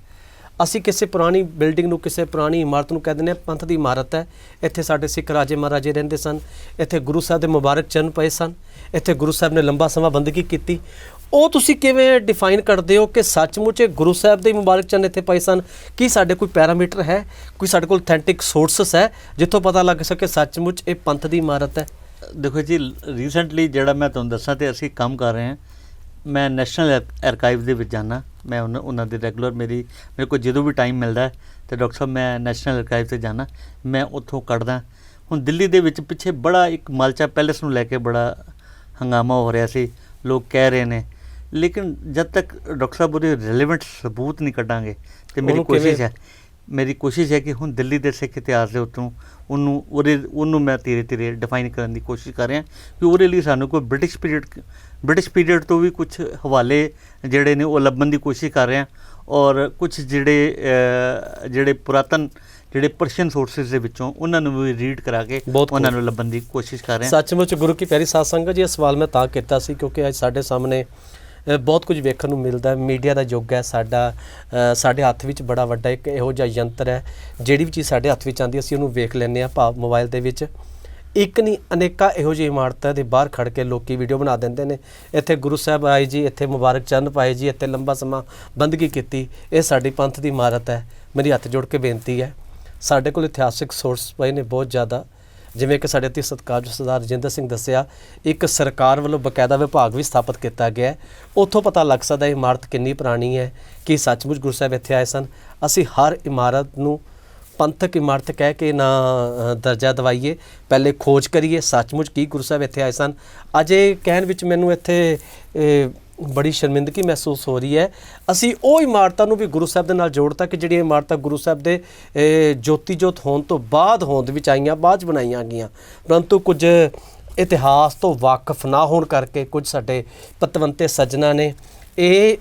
ਅਸੀਂ ਕਿਸੇ ਪੁਰਾਣੀ ਬਿਲਡਿੰਗ ਨੂੰ, ਕਿਸੇ ਪੁਰਾਣੀ ਇਮਾਰਤ ਨੂੰ ਕਹਿ ਦਿੰਦੇ ਹਾਂ, ਪੰਥ ਦੀ ਇਮਾਰਤ ਹੈ। ਇੱਥੇ ਸਾਡੇ ਸਿੱਖ ਰਾਜੇ ਮਹਾਰਾਜੇ ਰਹਿੰਦੇ ਸਨ। ਇੱਥੇ ਗੁਰੂ ਸਾਹਿਬ ਦੇ ਮੁਬਾਰਕ ਚਰਨ ਪਏ ਸਨ। ਇੱਥੇ ਗੁਰੂ ਸਾਹਿਬ ਨੇ ਲੰਬਾ ਸਮਾਂ ਬੰਦਗੀ ਕੀਤੀ। ਉਹ ਤੁਸੀਂ ਕਿਵੇਂ ਡਿਫਾਈਨ ਕਰਦੇ ਹੋ ਕਿ ਸੱਚਮੁੱਚ ਇਹ ਗੁਰੂ ਸਾਹਿਬ ਦੇ ਮੁਬਾਰਕ ਚਰਨ ਇੱਥੇ ਪਏ ਸਨ? ਕੀ ਸਾਡੇ ਕੋਈ ਪੈਰਾਮੀਟਰ ਹੈ? ਕੋਈ ਸਾਡੇ ਕੋਲ ਅਥੈਂਟਿਕ ਸੋਰਸਸ ਹੈ ਜਿੱਥੋਂ ਪਤਾ ਲੱਗ ਸਕੇ ਸੱਚਮੁੱਚ ਇਹ ਪੰਥ ਦੀ ਇਮਾਰਤ ਹੈ? ਦੇਖੋ ਜੀ ਰੀਸੈਂਟਲੀ ਜਿਹੜਾ ਮੈਂ ਤੁਹਾਨੂੰ ਦੱਸਾਂ ਤੇ ਅਸੀਂ ਕੰਮ ਕਰ ਰਹੇ ਹਾਂ, ਮੈਂ ਨੈਸ਼ਨਲ ਆਰਕਾਈਵ ਦੇ ਵਿੱਚ ਜਾਣਾ ਮੈਂ ਉਹਨਾਂ ਉਹਨਾਂ ਦੇ ਰੈਗੂਲਰ ਮੇਰੀ ਮੇਰੇ ਕੋਲ ਜਦੋਂ ਵੀ ਟਾਈਮ ਮਿਲਦਾ ਹੈ ਤੇ ਡਾਕਟਰ ਸਾਹਿਬ, ਮੈਂ ਨੈਸ਼ਨਲ ਆਰਕਾਈਵ ਤੇ ਜਾਣਾ ਮੈਂ ਉੱਥੋਂ ਕੱਢਦਾ। ਹੁਣ ਦਿੱਲੀ ਦੇ ਵਿੱਚ ਪਿੱਛੇ ਬੜਾ ਇੱਕ ਮਾਲਚਾ ਪੈਲੇਸ ਨੂੰ ਲੈ ਕੇ ਬੜਾ ਹੰਗਾਮਾ ਹੋ ਰਿਹਾ ਸੀ। ਲੋਕ ਕਹਿ ਰਹੇ ਨੇ ਲੇਕਿਨ ਜਦ ਤੱਕ ਡਾਕਟਰ ਸਾਹਿਬ ਉਹਦੇ ਰੈਲੇਵੈਂਟ ਸਬੂਤ ਨਹੀਂ ਕੱਢਾਂਗੇ ਤੇ ਮੇਰੀ ਕੋਸ਼ਿਸ਼ ਹੈ ਮੇਰੀ ਕੋਸ਼ਿਸ਼ ਹੈ ਕਿ ਹੁਣ ਦਿੱਲੀ ਦੇ ਸਿੱਖ ਇਤਿਹਾਸ ਦੇ ਉੱਤੋਂ ਉਹਨੂੰ ਉਹਦੇ ਉਹਨੂੰ ਮੈਂ ਧੀਰੇ ਧੀਰੇ ਡਿਫਾਈਨ ਕਰਨ ਦੀ ਕੋਸ਼ਿਸ਼ ਕਰ ਰਿਹਾ ਕਿ ਉਹਦੇ ਲਈ ਸਾਨੂੰ ਕੋਈ ਬ੍ਰਿਟਿਸ਼ ਪੀਰੀਅਡ ਬ੍ਰਿਟਿਸ਼ ਪੀਰੀਅਡ ਤੋਂ ਵੀ ਕੁਝ ਹਵਾਲੇ ਜਿਹੜੇ ਨੇ ਉਹ ਲੱਭਣ ਦੀ ਕੋਸ਼ਿਸ਼ ਕਰ ਰਿਹਾ ਔਰ ਕੁਝ ਜਿਹੜੇ ਜਿਹੜੇ ਪੁਰਾਤਨ ਜਿਹੜੇ ਪਰਸ਼ੀਅਨ ਸੋਰਸਸ ਦੇ ਵਿੱਚੋਂ ਉਹਨਾਂ ਨੂੰ ਵੀ ਰੀਡ ਕਰਾ ਕੇ ਉਹਨਾਂ। ਨੂੰ ਲੱਭਣ ਦੀ ਕੋਸ਼ਿਸ਼ ਕਰ ਰਿਹਾ ਸੱਚਮੁੱਚ ਗੁਰੂ ਕੀ ਪਿਆਰੀ ਸਾਧ ਸੰਗਤ ਜੀ ਇਹ ਸਵਾਲ ਮੈਂ ਤਾਂ ਕੀਤਾ ਸੀ ਕਿਉਂਕਿ ਅੱਜ ਸਾਡੇ ਸਾਹਮਣੇ ਬਹੁਤ ਕੁਝ ਵੇਖਣ ਨੂੰ ਮਿਲਦਾ ਹੈ। ਮੀਡੀਆ ਦਾ ਯੁੱਗ ਹੈ ਸਾਡਾ। ਸਾਡੇ ਹੱਥ ਵਿੱਚ ਬੜਾ ਵੱਡਾ ਇੱਕ ਇਹੋ ਜਿਹਾ ਯੰਤਰ ਹੈ, ਜਿਹੜੀ ਵੀ ਚੀਜ਼ ਸਾਡੇ ਹੱਥ ਵਿੱਚ ਆਉਂਦੀ ਅਸੀਂ ਉਹਨੂੰ ਵੇਖ ਲੈਂਦੇ ਹਾਂ ਭਾਵ ਮੋਬਾਈਲ ਦੇ ਵਿੱਚ। ਇੱਕ ਨਹੀਂ, ਅਨੇਕਾਂ ਇਹੋ ਜਿਹੀ ਇਮਾਰਤਾਂ ਦੇ ਬਾਹਰ ਖੜ ਕੇ ਲੋਕੀ ਵੀਡੀਓ ਬਣਾ ਦਿੰਦੇ ਨੇ। ਇੱਥੇ ਗੁਰੂ ਸਾਹਿਬ ਆਏ ਜੀ, ਇੱਥੇ ਮੁਬਾਰਕ ਚੰਦ ਪਾਏ ਜੀ, ਇੱਥੇ ਲੰਬਾ ਸਮਾਂ ਬੰਦਗੀ ਕੀਤੀ। ਇਹ ਸਾਡੀ ਪੰਥ ਦੀ ਇਮਾਰਤ ਹੈ। ਮੇਰੀ ਹੱਥ ਜੋੜ ਕੇ ਬੇਨਤੀ ਹੈ। ਸਾਡੇ ਕੋਲ ਇਤਿਹਾਸਿਕ ਸੋਰਸ ਪਏ ਨੇ, ਬਹੁਤ ਜ਼ਿਆਦਾ। ਜਿਵੇਂ ਕਿ ਸਾਡੇ ਅਤੀ ਸਤਿਕਾਰਯੋਗ ਸਰਦਾਰ ਰਜਿੰਦਰ ਸਿੰਘ ਦੱਸਿਆ, ਇੱਕ ਸਰਕਾਰ ਵੱਲੋਂ ਬਕਾਇਦਾ ਵਿਭਾਗ ਵੀ ਸਥਾਪਿਤ ਕੀਤਾ ਗਿਆ ਹੈ। ਉੱਥੋਂ ਪਤਾ ਲੱਗ ਸਕਦਾ ਹੈ ਇਮਾਰਤ ਕਿੰਨੀ ਪੁਰਾਣੀ ਹੈ, ਕੀ ਸੱਚਮੁੱਚ ਗੁਰੂ ਸਾਹਿਬ ਇੱਥੇ ਆਏ ਸਨ। ਅਸੀਂ ਹਰ ਇਮਾਰਤ ਨੂੰ ਪੰਥਕ ਇਮਾਰਤ ਕਹਿ ਕੇ ਨਾ ਦਰਜਾ ਦਵਾਈਏ, ਪਹਿਲੇ ਖੋਜ ਕਰੀਏ, ਸੱਚਮੁੱਚ ਕੀ ਗੁਰੂ ਸਾਹਿਬ ਇੱਥੇ ਆਏ ਸਨ। ਅਜੇ ਕਹਿਣ ਵਿੱਚ ਮੈਨੂੰ ਇੱਥੇ ਬੜੀ ਸ਼ਰਮਿੰਦਗੀ ਮਹਿਸੂਸ ਹੋ ਰਹੀ ਹੈ। ਅਸੀਂ ਉਹ ਇਮਾਰਤਾਂ ਨੂੰ ਵੀ ਗੁਰੂ ਸਾਹਿਬ ਦੇ ਨਾਲ ਜੋੜਤਾ ਕਿ ਜਿਹੜੀਆਂ ਇਮਾਰਤਾਂ ਗੁਰੂ ਸਾਹਿਬ ਦੇ ਜੋਤੀ ਜੋਤ ਹੋਣ ਤੋਂ ਬਾਅਦ ਹੋਂਦ ਵਿੱਚ ਆਈਆਂ, ਬਾਅਦ 'ਚ ਬਣਾਈਆਂ ਗਈਆਂ। ਪਰੰਤੂ ਕੁਝ ਇਤਿਹਾਸ ਤੋਂ ਵਾਕਿਫ ਨਾ ਹੋਣ ਕਰਕੇ ਕੁਝ ਸਾਡੇ ਪਤਵੰਤੇ ਸੱਜਣਾ ਨੇ ਇਹ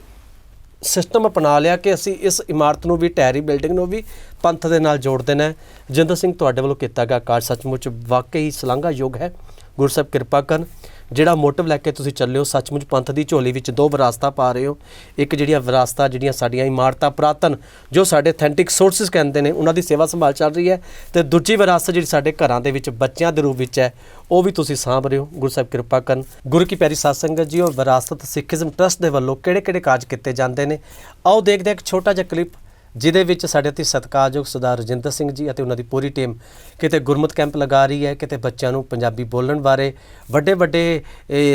ਸਿਸਟਮ ਅਪਣਾ ਲਿਆ ਕਿ ਅਸੀਂ ਇਸ ਇਮਾਰਤ ਨੂੰ ਵੀ ਟੈਰੀ ਬਿਲਡਿੰਗ ਨੂੰ ਵੀ ਪੰਥ ਦੇ ਨਾਲ ਜੋੜ ਦੇਣਾ ਹੈ। ਜਿੰਦਰ ਸਿੰਘ, ਤੁਹਾਡੇ ਵੱਲੋਂ ਕੀਤਾ ਗਿਆ ਕਾਰਜ ਸੱਚਮੁੱਚ ਵਾਕਈ ਸ਼ਲਾਘਾਯੋਗ ਹੈ। ਗੁਰੂ ਸਾਹਿਬ ਕਿਰਪਾ ਕਰਨ। ਜਿਹੜਾ ਮੋਟਿਵ ਲੈ ਕੇ ਤੁਸੀਂ ਚੱਲਿਓ, ਸੱਚਮੁੱਚ ਪੰਥ ਦੀ ਝੋਲੀ ਵਿੱਚ ਦੋ ਵਿਰਾਸਤਾਂ ਪਾ ਰਹੇ ਹੋ। ਇੱਕ ਜਿਹੜੀਆਂ ਵਿਰਾਸਤਾਂ ਜਿਹੜੀਆਂ ਸਾਡੀਆਂ ਇਮਾਰਤਾਂ ਪ੍ਰਾਤਨ, ਜੋ ਸਾਡੇ ਅਥੈਂਟਿਕ ਸੋਰਸਸ ਕਹਿੰਦੇ ਨੇ, ਉਹਨਾਂ ਦੀ ਸੇਵਾ ਸੰਭਾਲ ਚੱਲ ਰਹੀ ਹੈ। ਤੇ ਦੂਜੀ ਵਿਰਾਸਤ ਜਿਹੜੀ ਸਾਡੇ ਘਰਾਂ ਦੇ ਵਿੱਚ ਬੱਚਿਆਂ ਦੇ ਰੂਪ ਵਿੱਚ ਹੈ, ਉਹ ਵੀ ਤੁਸੀਂ ਸਾਂਭ ਰਹੇ ਹੋ। ਗੁਰੂ ਸਾਹਿਬ ਕਿਰਪਾ ਕਰਨ। ਗੁਰੂ ਕੀ ਪਿਆਰੀ ਸਾਧ ਸੰਗਤ ਜੀ, ਉਹ ਵਿਰਾਸਤ ਸਿੱਖੀਜ਼ਮ ਟਰਸਟ ਦੇ ਵੱਲੋਂ ਕਿਹੜੇ-ਕਿਹੜੇ ਕਾਰਜ ਕੀਤੇ ਜਾਂਦੇ ਨੇ? ਆਓ ਦੇਖਦੇ ਹਾਂ ਇੱਕ ਛੋਟਾ ਜਿਹਾ ਕਲਿੱਪ ਜਿਹਦੇ ਵਿੱਚ ਸਾਡੇ ਅਤੀ ਸਤਿਕਾਰਯੋਗ ਸਰਦਾਰ ਰਜਿੰਦਰ ਸਿੰਘ ਜੀ ਅਤੇ ਉਹਨਾਂ ਦੀ ਪੂਰੀ ਟੀਮ ਕਿਤੇ ਗੁਰਮਤ ਕੈਂਪ ਲਗਾ ਰਹੀ ਹੈ, ਕਿਤੇ ਬੱਚਿਆਂ ਨੂੰ ਪੰਜਾਬੀ ਬੋਲਣ ਬਾਰੇ ਵੱਡੇ ਵੱਡੇ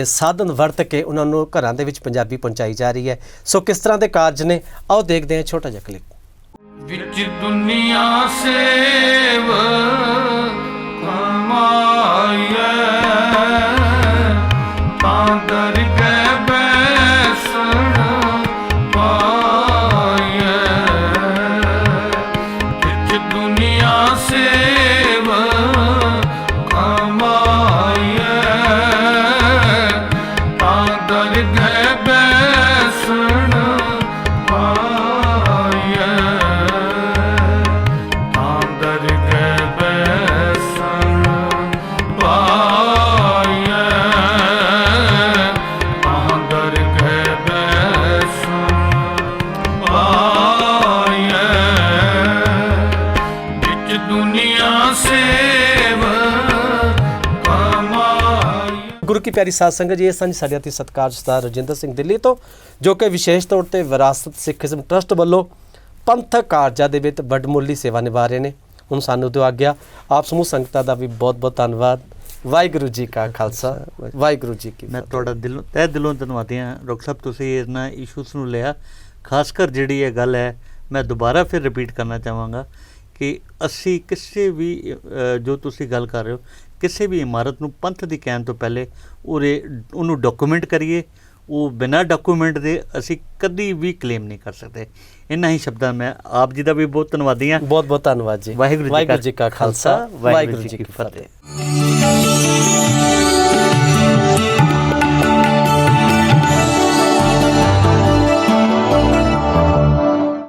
ਸਾਧਨ ਵਰਤ ਕੇ ਉਹਨਾਂ ਨੂੰ ਘਰਾਂ ਦੇ ਵਿੱਚ ਪੰਜਾਬੀ ਪਹੁੰਚਾਈ ਜਾ ਰਹੀ ਹੈ। ਸੋ ਕਿਸ ਤਰ੍ਹਾਂ ਦੇ ਕਾਰਜ ਨੇ? ਆਓ ਦੇਖਦੇ ਹਾਂ ਛੋਟਾ ਜਿਹਾ ਕਲਿੱਪ ਵਿੱਚ ਦੁਨੀਆ ਸੇਵ ਕਮਾਈਐ ਤਾਂ ਦਰ ਪਿਆਰੀ ਸਾਧ ਸੰਗਤ ਜੀ ਇਹ ਸਨ ਸਾਡੇ ਅਤੀ ਸਤਿਕਾਰ ਸਰਦਾਰ ਰਜਿੰਦਰ ਸਿੰਘ ਦਿੱਲੀ ਤੋਂ ਜੋ ਕਿ ਵਿਸ਼ੇਸ਼ ਤੌਰ ਤੇ ਵਿਰਾਸਤ ਸਿੱਖੀਜ਼ਮ ਟਰਸਟ ਵੱਲੋਂ ਪੰਥਕ ਕਾਰਜਾਂ ਦੇ ਵਿੱਚ ਵੱਡਮੁੱਲੀ ਸੇਵਾ ਨਿਭਾ ਰਹੇ ਨੇ। ਹੁਣ ਸਾਨੂੰ ਦਿਓ ਆਗਿਆ ਆਪ ਸਮੂਹ ਸੰਗਤਾਂ ਦਾ ਵੀ ਬਹੁਤ-ਬਹੁਤ ਧੰਨਵਾਦ। ਵਾਹਿਗੁਰੂ ਜੀ ਕਾ ਖਾਲਸਾ। ਵਾਹਿਗੁਰੂ ਜੀ ਕੀ ਮੈਂ ਤੁਹਾਡਾ ਦਿਲੋਂ ਤਹਿ ਦਿਲੋਂ ਧੰਨਵਾਦੀ ਹਾਂ। ਡਾਕਟਰ ਸਾਹਿਬ ਤੁਸੀਂ ਇਹਨਾਂ ਇਸ਼ੂਸ ਨੂੰ ਲਿਆ। ਖਾਸ ਕਰ ਜਿਹੜੀ ਇਹ ਗੱਲ ਹੈ ਮੈਂ ਦੁਬਾਰਾ ਫਿਰ ਰਿਪੀਟ ਕਰਨਾ ਚਾਹਾਂਗਾ ਕਿ ਅਸੀਂ ਕਿਸੇ ਵੀ ਜੋ ਤੁਸੀਂ ਗੱਲ ਕਰ ਰਹੇ ਹੋ ਕਿਸੇ ਵੀ ਇਮਾਰਤ ਨੂੰ ਪੰਥ ਦੀ ਕਹਿਣ ਤੋਂ ਪਹਿਲੇ ਉਰੇ ਉਹਨੂੰ ਡਾਕੂਮੈਂਟ ਕਰੀਏ ਉਹ ਬਿਨਾਂ ਡਾਕੂਮੈਂਟ ਦੇ ਅਸੀਂ ਕਦੀ ਵੀ ਕਲੇਮ ਨਹੀਂ ਕਰ ਸਕਦੇ। ਇਨ੍ਹਾਂ ਹੀ ਸ਼ਬਦਾਂ ਮੈਂ ਆਪ ਜੀ ਦਾ ਵੀ ਬਹੁਤ ਧੰਨਵਾਦੀ ਹਾਂ। ਬਹੁਤ ਬਹੁਤ ਧੰਨਵਾਦ ਜੀ। ਵਾਹਿਗੁਰੂ ਜੀ ਕਾ ਖਾਲਸਾ ਵਾਹਿਗੁਰੂ ਜੀ ਕੀ ਫਤਿਹ।